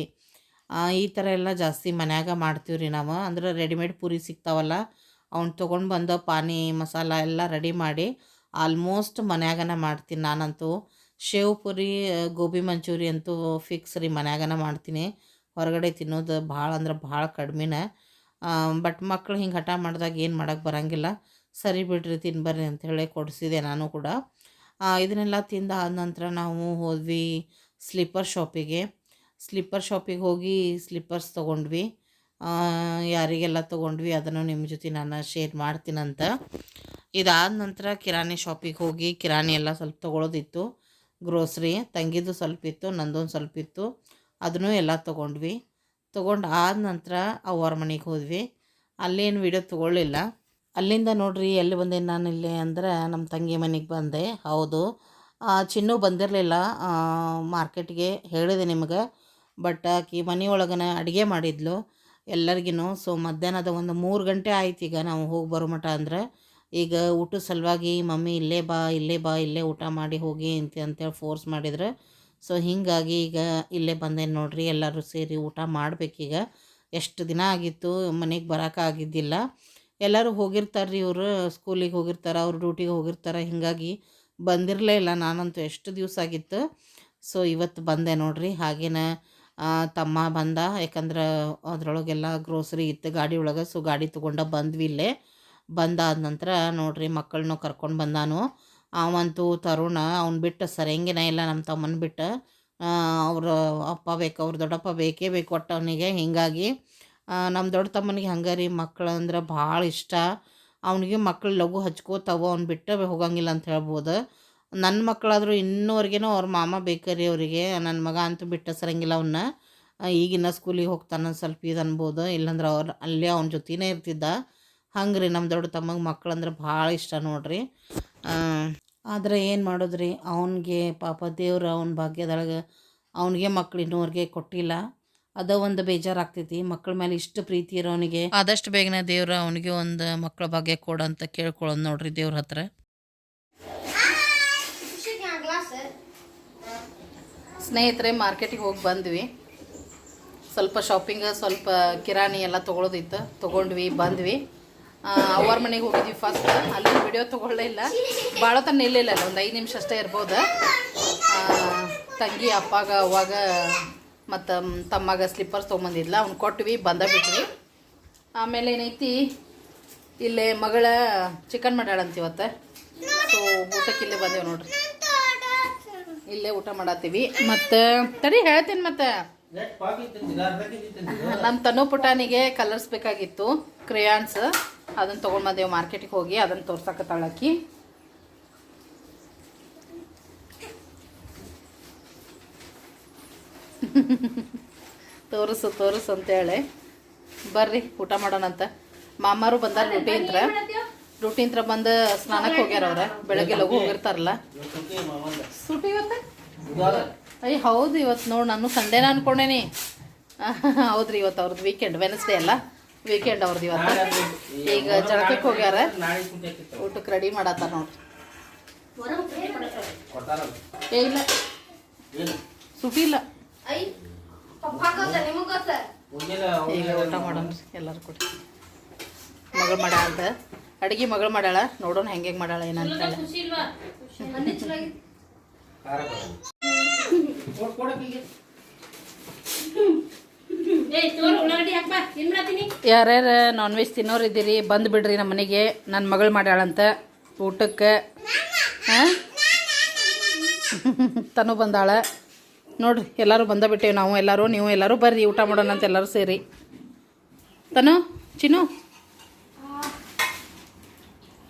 A: ಈ ಥರ ಎಲ್ಲ ಜಾಸ್ತಿ ಮನ್ಯಾಗ ಮಾಡ್ತೀವಿ ರೀ ನಾವು. ಅಂದ್ರೆ ರೆಡಿಮೇಡ್ ಪೂರಿ ಸಿಗ್ತಾವಲ್ಲ, ಅವ್ನು ತೊಗೊಂಡು ಬಂದ ಪಾನಿ, ಮಸಾಲ ಎಲ್ಲ ರೆಡಿ ಮಾಡಿ ಆಲ್ಮೋಸ್ಟ್ ಮನ್ಯಾಗನ ಮಾಡ್ತೀನಿ ನಾನಂತೂ. ಶೇವ್ ಪುರಿ ಗೋಬಿ ಮಂಚೂರಿ ಅಂತೂ ಫಿಕ್ಸ್ ರೀ ಮನ್ಯಾಗನ ಮಾಡ್ತೀನಿ. ಹೊರಗಡೆ ತಿನ್ನೋದು ಭಾಳ ಅಂದ್ರೆ ಭಾಳ ಕಡಿಮೆನೇ. ಬಟ್ ಮಕ್ಳು ಹಿಂಗೆ ಹಠ ಮಾಡಿದಾಗ ಏನು ಮಾಡೋಕ್ಕೆ ಬರೋಂಗಿಲ್ಲ. ಸರಿ ಬಿಡ್ರಿ ತಿನ್ಬರ್ರಿ ಹೇಳಿ ಕೊಡಿಸಿದೆ ನಾನು ಕೂಡ. ಇದನ್ನೆಲ್ಲ ತಿಂದ ಆದ ನಂತರ ನಾವು ಹೋದ್ವಿ ಸ್ಲಿಪ್ಪರ್ ಶಾಪಿಗೆ. ಸ್ಲಿಪ್ಪರ್ ಶಾಪಿಗೆ ಹೋಗಿ ಸ್ಲಿಪ್ಪರ್ಸ್ ತೊಗೊಂಡ್ವಿ. ಯಾರಿಗೆಲ್ಲ ತೊಗೊಂಡ್ವಿ ಅದನ್ನು ನಿಮ್ಮ ಜೊತೆ ನಾನು ಶೇರ್ ಮಾಡ್ತೀನಂತ. ಇದಾದ ನಂತರ ಕಿರಾಣಿ ಶಾಪಿಗೆ ಹೋಗಿ ಕಿರಾಣಿ ಎಲ್ಲ ಸ್ವಲ್ಪ ತೊಗೊಳೋದಿತ್ತು. ಗ್ರೋಸ್ರಿ ತಂಗಿದ್ದು ಸ್ವಲ್ಪ ಇತ್ತು, ನಂದೊಂದು ಸ್ವಲ್ಪ ಇತ್ತು. ಅದನ್ನು ಎಲ್ಲ ತೊಗೊಂಡ್ವಿ. ತೊಗೊಂಡು ಆದ ನಂತರ ಅವ್ರ ಮನೆಗೆ ಹೋದ್ವಿ. ಅಲ್ಲೇನು ವಿಡಿಯೋ ತೊಗೊಳ್ಳಿಲ್ಲ. ಅಲ್ಲಿಂದ ನೋಡ್ರಿ, ಎಲ್ಲಿ ಬಂದೆ ನಾನು ಇಲ್ಲಿ ಅಂದ್ರೆ ನಮ್ಮ ತಂಗಿ ಮನೆಗೆ ಬಂದೆ. ಹೌದು. ಚಿನ್ನು ಬಂದಿರಲಿಲ್ಲ. ಮಾರ್ಕೆಟ್ಗೆ ಹೇಳಿದೆ ನಿಮ್ಗೆ. ಬಟ್ ಆಕಿ ಮನೆಯೊಳಗನ ಅಡುಗೆ ಮಾಡಿದ್ಲು ಎಲ್ಲರಿಗೂ ಸೊ ಮಧ್ಯಾಹ್ನದ ಒಂದು ಮೂರು ಗಂಟೆ ಆಯ್ತು ಈಗ ನಾವು ಹೋಗಿ ಬರೋ ಮಠ ಅಂದ್ರೆ. ಈಗ ಊಟದ ಸಲುವಾಗಿ, ಮಮ್ಮಿ, ಇಲ್ಲೇ ಬಾ ಇಲ್ಲೇ ಬಾ, ಇಲ್ಲೇ ಊಟ ಮಾಡಿ ಹೋಗಿ ಅಂತ ಅಂತೇಳಿ ಫೋರ್ಸ್ ಮಾಡಿದ್ರೆ. ಸೊ ಹೀಗಾಗಿ ಈಗ ಇಲ್ಲೇ ಬಂದೇನು ನೋಡ್ರಿ, ಎಲ್ಲರೂ ಸೇರಿ ಊಟ ಮಾಡಬೇಕೀಗ. ಎಷ್ಟು ದಿನ ಆಗಿತ್ತು, ಮನೆಗೆ ಬರೋಕ್ಕಾಗಿದ್ದಿಲ್ಲ ಎಲ್ಲರೂ ಹೋಗಿರ್ತಾರೆ ರೀ ಇವರು, ಸ್ಕೂಲಿಗೆ ಹೋಗಿರ್ತಾರೆ, ಅವ್ರ ಡ್ಯೂಟಿಗೆ ಹೋಗಿರ್ತಾರೆ, ಹೀಗಾಗಿ ಬಂದಿರಲೇ ಇಲ್ಲ. ನಾನಂತೂ ಎಷ್ಟು ದಿವಸ ಆಗಿತ್ತು. ಸೊ ಇವತ್ತು ಬಂದೆ ನೋಡ್ರಿ. ಹಾಗೇನ ತಮ್ಮ ಬಂದ. ಯಾಕಂದ್ರೆ ಅದರೊಳಗೆಲ್ಲ ಗ್ರೋಸರಿ ಇತ್ತು ಗಾಡಿ ಒಳಗೆ ಸೊ ಗಾಡಿ ತೊಗೊಂಡ ಬಂದ್ವಿ ಇಲ್ಲೇ. ಬಂದಾದ ನಂತರ ನೋಡ್ರಿ ಮಕ್ಕಳನ್ನೂ ಕರ್ಕೊಂಡು ಬಂದಾನು. ಅವಂತೂ ತರುಣ, ಅವ್ನು ಬಿಟ್ಟು ಸರಿಯಂಗಿನ ಇಲ್ಲ ನಮ್ಮ ತಮ್ಮನ ಬಿಟ್ಟು. ಅವ್ರ ಅಪ್ಪ ಬೇಕು, ಅವ್ರ ದೊಡ್ಡಪ್ಪ ಬೇಕೇ ಬೇಕು ಒಟ್ಟು ಅವನಿಗೆ. ಹೀಗಾಗಿ ನಮ್ಮ ದೊಡ್ಡ ತಮ್ಮನಿಗೆ ಹಂಗೆ ರೀ ಮಕ್ಕಳು ಅಂದ್ರೆ ಭಾಳ ಇಷ್ಟ. ಅವನಿಗೆ ಮಕ್ಕಳು ಲಘು ಹಚ್ಕೋತಾವ, ಅವ್ನು ಬಿಟ್ಟು ಹೋಗಂಗಿಲ್ಲ ಅಂತ ಹೇಳ್ಬೋದು. ನನ್ನ ಮಕ್ಕಳಾದರೂ ಇನ್ನೂವರೆಗೇನೋ ಅವ್ರ ಮಾಮ ಬೇಕರಿ ಅವರಿಗೆ ನನ್ನ ಮಗ ಅಂತೂ ಬಿಟ್ಟು ಸರಂಗಿಲ್ಲ ಅವನ್ನ ಈಗಿನ ಸ್ಕೂಲಿಗೆ ಹೋಗ್ತಾನೆ ಸ್ವಲ್ಪ ಇದು ಅನ್ಬೋದು, ಇಲ್ಲಾಂದ್ರೆ ಅವ್ರು ಅಲ್ಲೇ ಅವ್ನ ಜೊತೆನೇ ಇರ್ತಿದ್ದ. ಹಂಗೆ ರೀ ನಮ್ಮ ದೊಡ್ಡ ತಮ್ಮಗೆ ಮಕ್ಕಳಂದ್ರೆ ಭಾಳ ಇಷ್ಟ ನೋಡ್ರಿ. ಆದರೆ ಏನು ಮಾಡೋದ್ರಿ, ಅವನಿಗೆ ಪಾಪ ದೇವ್ರು ಅವ್ನ ಭಾಗ್ಯದೊಳಗೆ ಅವನಿಗೆ ಮಕ್ಳು ಇನ್ನೂವರೆಗೆ ಕೊಟ್ಟಿಲ್ಲ. ಅದ ಒಂದು ಬೇಜಾರಾಗ್ತೈತಿ. ಮಕ್ಕಳ ಮೇಲೆ ಇಷ್ಟು ಪ್ರೀತಿ ಇರೋನಿಗೆ ಆದಷ್ಟು ಬೇಗನೆ ದೇವ್ರ ಅವನಿಗೆ ಒಂದು ಮಕ್ಕಳ ಭಾಗ್ಯ ಕೊಡಂತ ಕೇಳ್ಕೊಳ್ಳೋದು ನೋಡ್ರಿ ದೇವ್ರ ಹತ್ರ. ಸ್ನೇಹಿತರೆ, ಮಾರ್ಕೆಟಿಗೆ ಹೋಗಿ ಬಂದ್ವಿ. ಸ್ವಲ್ಪ ಶಾಪಿಂಗ್, ಸ್ವಲ್ಪ ಕಿರಾಣಿ ಎಲ್ಲ ತೊಗೊಳೋದಿತ್ತು. ತೊಗೊಂಡ್ವಿ, ಬಂದ್ವಿ. ಅವ್ರ ಮನೆಗೆ ಹೋಗಿದ್ವಿ ಫಸ್ಟ್ ಅಲ್ಲಿ ವಿಡಿಯೋ ತೊಗೊಳ್ಳೇ ಇಲ್ಲ. ಭಾಳ ತನ ನಿಲ್ಲಿಲ್ಲ ಅಲ್ಲಿ. ಒಂದು ಐದು ನಿಮಿಷ ಅಷ್ಟೇ ಇರ್ಬೋದು. ತಂಗಿ, ಅಪ್ಪಾಗ ಅವಾಗ ಮತ್ತು ತಮ್ಮಾಗ ಸ್ಲಿಪ್ಪರ್ಸ್ ತೊಗೊಂಬಂದಿದ್ಲ, ಅವ್ನು ಕೊಟ್ವಿ, ಬಂದ ಬಿಟ್ವಿ. ಆಮೇಲೆ ಏನೈತಿ, ಇಲ್ಲೇ ಮಗಳ ಚಿಕನ್ ಮಾಡ್ಯಾಳಂತ ಇವತ್ತು. ಸೊ ಊಟಕ್ಕೆ ಇಲ್ಲೇ ಬಂದೇವು ನೋಡ್ರಿ. ಇಲ್ಲೇ ಊಟ ಮಾಡತ್ತೀವಿ ಮತ್ತು, ತಡಿ ಹೇಳ್ತೀನಿ ಮತ್ತೆ. ನಮ್ಮ ತನು ಪುಟಾನಿಗೆ ಕಲರ್ಸ್ ಬೇಕಾಗಿತ್ತು ಕ್ರೇಯಾನ್ಸ್ ಅದನ್ನು ತೊಗೊಂಡು ಬಂದೇವು ಮಾರ್ಕೆಟಿಗೆ ಹೋಗಿ ಅದನ್ನು ತೋರ್ಸಕತ್ತಾಳಕ್ಕಿ ತೋರಿಸು ತೋರಿಸು ಅಂತೇಳಿ. ಬರ್ರಿ ಊಟ ಮಾಡೋಣಂತ ಮಾಮಾರು ಬಂದಾರ ಡ್ಯೂಟಿಂತ್ರ ಡ್ಯೂಟಿಂತ್ರ ಬಂದು ಸ್ನಾನಕ್ಕೆ ಹೋಗ್ಯಾರ ಅವ್ರ. ಬೆಳಗ್ಗೆ ಲಘು ಹೋಗಿರ್ತಾರಲ್ಲ. ಸುಟಿ ಇವತ್ತು? ಅಯ್ಯ ಹೌದು ಇವತ್ತು ನೋಡಿ ನಾನು ಸಂಡೇನ ಅನ್ಕೊಂಡೇನಿ. ಹೌದ್ರಿ ಇವತ್ತು ಅವ್ರದ್ದು ವೀಕೆಂಡ್ ವೆನ್ಸ್ಡೇ ಅಲ್ಲ. ವೀಕೆಂಡ್ ಅವ್ರದ್ದು ಇವತ್ತು. ಈಗ ಜಳಕಕ್ಕೆ ಹೋಗ್ಯಾರ. ಊಟಕ್ಕೆ ರೆಡಿ ಮಾಡತ್ತಾರ ನೋಡ್ರಿ. ಏ ಇಲ್ಲ. ಸುಟಿ ಇಲ್ಲ. ಈಗ ಊಟ ಮಾಡೋಣ ಎಲ್ಲರೂ ಕೂಡ. ಮಗಳು ಮಾಡ್ಯಾಳ ಅಂತ. ಅಡುಗೆ ಮಗಳು ಮಾಡ್ಯಾಳ. ನೋಡೋಣ ಹೆಂಗೆ ಹೆಂಗೆ ಮಾಡ್ಯಾಳ ಏನಂತ ಯಾರ್ಯಾರು ನಾನ್ ವೆಜ್ ತಿನ್ನೋರು ಇದ್ದೀರಿ ಬಂದು ಬಿಡ್ರಿ ನಮ್ಮ ಮನೆಗೆ. ನನ್ನ ಮಗಳು ಮಾಡ್ಯಾಳಂತ ಊಟಕ್ಕೆ ಹಾಂ? ತನು ಬಂದಾಳ. ನೋಡ್ರಿ ಎಲ್ಲರೂ ಬಂದ ಬಿಟ್ಟೇವೆ ನಾವು ಎಲ್ಲರೂ ನೀವು ಎಲ್ಲರೂ ಬರ್ರಿ ಊಟ ಮಾಡೋಣ ಅಂತ ಎಲ್ಲರೂ ಸೇರಿ. ತನು ಚಿನ್ನು.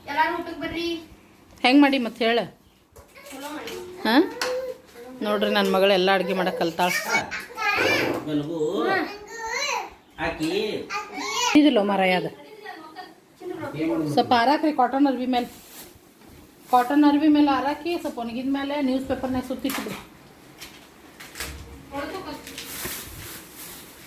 C: ಎಲ್ಲಾರು ಊಟಕ್ಕೆ ಬರ್ರಿ.
A: ಹೆಂಗೆ ಮಾಡಿ ಮತ್ತೆ ಹೇಳ? ಹಾಂ? ನೋಡ್ರಿ ನನ್ನ ಮಗಳು ಎಲ್ಲ ಅಡುಗೆ ಮಾಡಕ್ಕೆ ಕಲ್ತಾಳ. ಇದಿಲ್ಲ ಮರ ಅದು. ಸ್ವಲ್ಪ ಹಾರಾಕ್ರಿ ಕಾಟನ್ ಅರ್ವಿ ಮೇಲೆ. ಕಾಟನ್ ಅರ್ವಿ ಮೇಲೆ ಹಾರಾಕಿ ಸ್ವಲ್ಪ ಒಣಗಿದ ಮೇಲೆ ನ್ಯೂಸ್ ಪೇಪರ್ನಾಗ ಸುತ್ತಿಟ್ಬಿಡಿ
C: ಏ, ಇವತ್ತು ಬಂದೇ ಅಂತವ ಮಾರ್ಕೆಟಿಗೆ ಕೊತ್ತಂಬರಿನ ಬಂದಿಲ್ಲ ಮಳಿ ಸಂಬಂಧ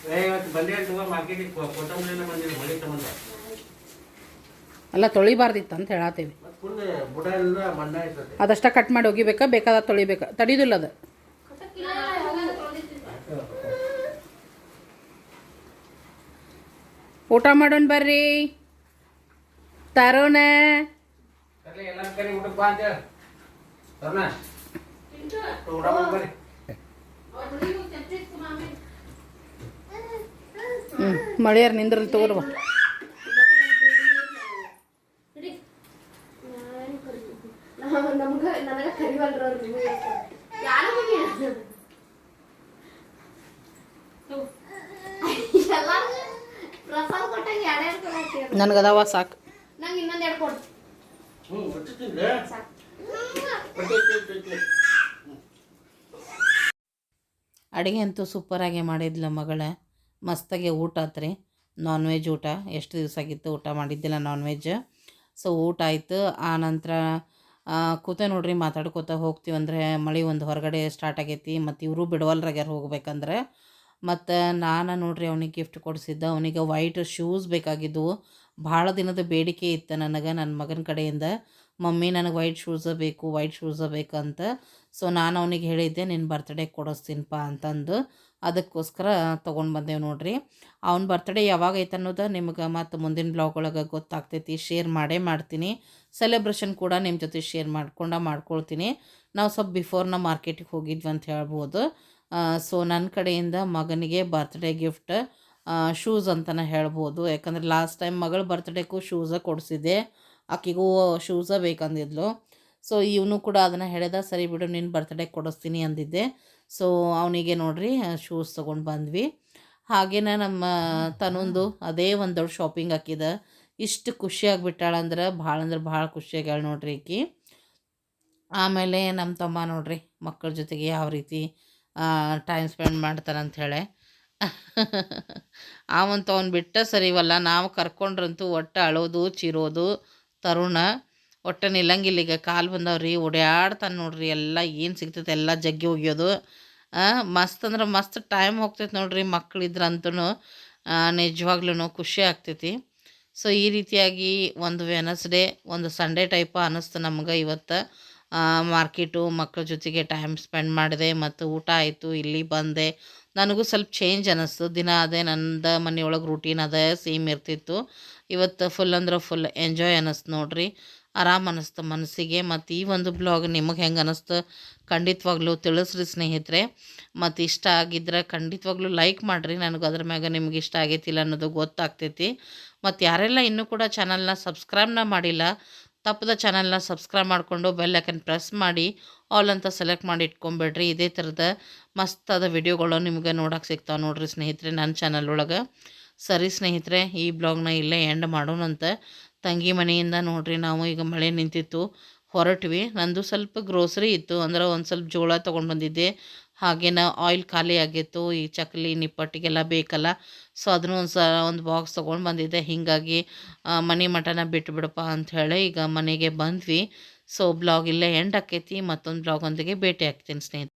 A: ಎಲ್ಲ ತೊಳಿಬಾರ್ದಿತ್ತು ಅಂತ ಹೇಳತ್ತೀವಿ ಅದಷ್ಟ ಕಟ್ ಮಾಡಿ ಒಗಿಬೇಕಾ ಬೇಕಾದ ತೊಳಿಬೇಕಾ? ತಡಿದಿಲ್ಲ ಅದು. ಊಟ ಮಾಡೋಣ ಬರ್ರಿ. ತರೋಣ.
C: ಊಟ
A: ಹ್ಞೂ ಮಳೆಯಾರ ನಿಂದ್ರಲ್ಲಿ ತಗೋರ್ವ ನನಗದಾವ ಸಾಕು.
D: ನಂಗೆ ಇನ್ನೊಂದ್ ಎರಡು ಕೊಡು.
C: ಹ್ಞೂ ಗೊತ್ತಿಲ್ಲ
D: ಸಾಕು.
A: ಅಡುಗೆ ಅಂತೂ ಸೂಪರಾಗಿ ಮಾಡಿದ್ಲ ಮಗಳ. ಮಸ್ತಾಗೆ ಊಟ ಆತ್ರಿ ನಾನ್ ವೆಜ್ ಊಟ. ಎಷ್ಟು ದಿವಸ ಆಗಿತ್ತು ಊಟ ಮಾಡಿದ್ದಿಲ್ಲ ನಾನ್ ವೆಜ್ ಸೊ ಊಟ ಆಯಿತು. ಆ ನಂತರ ಕೂತ ನೋಡ್ರಿ ಮಾತಾಡ್ಕೋತ ಹೋಗ್ತೀವಿ ಅಂದರೆ ಮಳೆ ಒಂದು ಹೊರಗಡೆ ಸ್ಟಾರ್ಟ್ ಆಗೈತಿ. ಮತ್ತು ಇವರು ಬಿಡವಲ್ರಾಗ್ಯಾರ ಹೋಗ್ಬೇಕಂದ್ರೆ. ಮತ್ತು ನಾನು ನೋಡ್ರಿ ಅವನಿಗೆ ಗಿಫ್ಟ್ ಕೊಡಿಸಿದ್ದ. ಅವನಿಗೆ ವೈಟ್ ಶೂಸ್ ಬೇಕಾಗಿದ್ದವು ಭಾಳ ದಿನದ ಬೇಡಿಕೆ ಇತ್ತು ನನಗೆ ನನ್ನ ಮಗನ ಕಡೆಯಿಂದ. ಮಮ್ಮಿ, ನನಗೆ ವೈಟ್ ಶೂಸ ಬೇಕು ವೈಟ್ ಶೂಸ ಬೇಕಂತ ಸೊ ನಾನು ಅವನಿಗೆ ಹೇಳಿದ್ದೆ ನಿನ್ನ ಬರ್ತ್ಡೇ ಕೊಡಿಸ್ತೀನಪ್ಪ ಅಂತಂದು. ಅದಕ್ಕೋಸ್ಕರ ತೊಗೊಂಡು ಬಂದೇವು ನೋಡ್ರಿ. ಅವ್ನ ಬರ್ತ್ಡೇ ಯಾವಾಗ ಐತೆ ಅನ್ನೋದು ನಿಮ್ಗೆ ಮತ್ತು ಮುಂದಿನ ಬ್ಲಾಗ್ ಒಳಗೆ ಗೊತ್ತಾಗ್ತೈತಿ. ಶೇರ್ ಮಾಡೇ ಮಾಡ್ತೀನಿ. ಸೆಲೆಬ್ರೇಷನ್ ಕೂಡ ನಿಮ್ಮ ಜೊತೆ ಶೇರ್ ಮಾಡ್ಕೊಂಡ ಮಾಡ್ಕೊಳ್ತೀನಿ. ನಾವು ಸ್ವಲ್ಪ ಬಿಫೋರ್ನ ಮಾರ್ಕೆಟಿಗೆ ಹೋಗಿದ್ವಿ ಅಂತ ಹೇಳ್ಬೋದು. ಸೊ ನನ್ನ ಕಡೆಯಿಂದ ಮಗನಿಗೆ ಬರ್ತ್ಡೇ ಗಿಫ್ಟ್ ಶೂಸ್ ಅಂತಲೇ ಹೇಳ್ಬೋದು. ಯಾಕಂದ್ರೆ ಲಾಸ್ಟ್ ಟೈಮ್ ಮಗಳ ಬರ್ತ್ಡೇಗೂ ಶೂಸ ಕೊಡಿಸಿದ್ದೆ. ಆಕೆಗೂ ಶೂಸ ಬೇಕಂದಿದ್ಲು. ಸೊ ಇವನು ಕೂಡ ಅದನ್ನು ಹೇಳಿದ, ಸರಿ ಬಿಡು ನಿನ್ನ ಬರ್ತ್ಡೇ ಕೊಡಿಸ್ತೀನಿ ಅಂದಿದ್ದೆ. ಸೊ ಅವನಿಗೆ ನೋಡ್ರಿ ಶೂಸ್ ತೊಗೊಂಡು ಬಂದ್ವಿ. ಹಾಗೇನ ನಮ್ಮ ತನೊಂದು ಅದೇ ಒಂದು ದೊಡ್ಡ ಶಾಪಿಂಗ್ ಹಾಕಿದ. ಇಷ್ಟು ಖುಷಿಯಾಗಿ ಬಿಟ್ಟಾಳಂದ್ರೆ ಭಾಳ ಅಂದ್ರೆ ಭಾಳ ಖುಷಿಯಾಗ್ಯಾಳ ನೋಡ್ರಿ ಈಕಿ. ಆಮೇಲೆ ನಮ್ಮ ತಮ್ಮ ನೋಡ್ರಿ, ಮಕ್ಕಳ ಜೊತೆಗೆ ಯಾವ ರೀತಿ ಟೈಮ್ ಸ್ಪೆಂಡ್ ಮಾಡ್ತಾರಂಥೇಳೆ ಆ, ಒಂದು ಅವ್ನು ಬಿಟ್ಟ ಸರಿವಲ್ಲ ನಾವು ಕರ್ಕೊಂಡ್ರಂತೂ ಒಟ್ಟು ಅಳೋದು, ಚಿರೋದು, ತರುಣ. ಒಟ್ಟು ನಿಲ್ಲಂಗಿಲ್ಲ ಈಗ ಕಾಲು ಬಂದವ್ರಿ, ಓಡ್ಯಾಡ್ತಾನೆ ನೋಡ್ರಿ, ಎಲ್ಲ ಏನು ಸಿಗ್ತೈತೆ ಎಲ್ಲ ಜಗ್ಗಿ ಒಗೆಯೋದು ಮಸ್ತ್ ಅಂದ್ರೆ ಮಸ್ತ್ ಟೈಮ್ ಹೋಗ್ತೈತೆ ನೋಡ್ರಿ ಮಕ್ಕಳಿದ್ರಂತೂ ನಿಜವಾಗ್ಲೂ ಖುಷಿ ಆಗ್ತೈತಿ. ಸೊ ಈ ರೀತಿಯಾಗಿ ಒಂದು ವೆನಸ್ಡೇ ಒಂದು ಸಂಡೇ ಟೈಪ ಅನ್ನಿಸ್ತು ನಮ್ಗೆ ಇವತ್ತು. ಮಾರ್ಕೆಟು ಮಕ್ಕಳ ಜೊತೆಗೆ ಟೈಮ್ ಸ್ಪೆಂಡ್ ಮಾಡಿದೆ ಮತ್ತು ಊಟ ಆಯಿತು, ಇಲ್ಲಿ ಬಂದೆ. ನನಗೂ ಸ್ವಲ್ಪ ಚೇಂಜ್ ಅನ್ನಿಸ್ತು. ದಿನ ಅದೇ ನಂದು ಮನೆಯೊಳಗೆ ರೂಟೀನ್ ಅದೇ ಸೇಮ್ ಇರ್ತಿತ್ತು. ಇವತ್ತು ಫುಲ್ ಅಂದ್ರೆ ಫುಲ್ ಎಂಜಾಯ್ ಅನ್ನಿಸ್ತು ನೋಡ್ರಿ. ಆರಾಮ್ ಅನ್ನಿಸ್ತು ಮನಸ್ಸಿಗೆ. ಮತ್ತು ಈ ಒಂದು ಬ್ಲಾಗ್ ನಿಮಗೆ ಹೆಂಗೆ ಅನ್ನಿಸ್ತು ಖಂಡಿತವಾಗ್ಲೂ ತಿಳಿಸ್ರಿ ಸ್ನೇಹಿತರೆ. ಮತ್ತು ಇಷ್ಟ ಆಗಿದ್ರೆ ಖಂಡಿತವಾಗ್ಲೂ ಲೈಕ್ ಮಾಡಿರಿ. ನನಗೆ ಅದ್ರ ಮ್ಯಾಗ ನಿಮ್ಗೆ ಇಷ್ಟ ಆಗೈತಿಲ್ಲ ಅನ್ನೋದು ಗೊತ್ತಾಗ್ತೈತಿ. ಮತ್ತು ಯಾರೆಲ್ಲ ಇನ್ನೂ ಕೂಡ ಚಾನಲ್ನ ಸಬ್ಸ್ಕ್ರೈಬ್ನ ಮಾಡಿಲ್ಲ, ತಪ್ಪದ ಚಾನಲ್ನ ಸಬ್ಸ್ಕ್ರೈಬ್ ಮಾಡಿಕೊಂಡು ಬೆಲ್ ಐಕನ್ ಪ್ರೆಸ್ ಮಾಡಿ, ಆಲ್ ಅಂತ ಸೆಲೆಕ್ಟ್ ಮಾಡಿ ಇಟ್ಕೊಂಬೇಡ್ರಿ. ಇದೇ ಥರದ ಮಸ್ತಾದ ವಿಡಿಯೋಗಳು ನಿಮಗೆ ನೋಡೋಕೆ ಸಿಗ್ತಾವೆ ನೋಡಿರಿ ಸ್ನೇಹಿತರೆ ನನ್ನ ಚಾನಲ್ ಒಳಗೆ. ಸರಿ ಸ್ನೇಹಿತರೆ, ಈ ಬ್ಲಾಗ್ನ ಇಲ್ಲೇ ಎಂಡ್ ಮಾಡೋಣಂತ. ತಂಗಿ ಮನೆಯಿಂದ ನೋಡ್ರಿ ನಾವು ಈಗ ಮಳೆ ನಿಂತಿತ್ತು, ಹೊರಟ್ವಿ. ನಂದು ಸ್ವಲ್ಪ ಗ್ರೋಸರಿ ಇತ್ತು, ಅಂದ್ರೆ ಒಂದು ಸ್ವಲ್ಪ ಜೋಳ ತೊಗೊಂಡು ಬಂದಿದ್ದೆ. ಹಾಗೇನ ಆಯಿಲ್ ಖಾಲಿ ಆಗಿತ್ತು, ಈ ಚಕ್ಲಿ ನಿಪ್ಪಟ್ಟಿಗೆಲ್ಲ ಬೇಕಲ್ಲ. ಸೊ ಅದನ್ನು ಒಂದು ಸ, ಒಂದು ಬಾಕ್ಸ್ ತೊಗೊಂಡು ಬಂದಿದ್ದೆ. ಹೀಗಾಗಿ ಮನೆ ಮಟನ ಬಿಟ್ಟು ಬಿಡಪ್ಪ ಅಂಥೇಳಿ ಈಗ ಮನೆಗೆ ಬಂದ್ವಿ. ಸೊ ಬ್ಲಾಗ್ ಇಲ್ಲೇ ಎಂಡ್ ಆಕೈತಿ. ಮತ್ತೊಂದು ಬ್ಲಾಗ್ ಒಂದಿಗೆ ಭೇಟಿ ಆಗ್ತೀನಿ ಸ್ನೇಹಿತರೆ.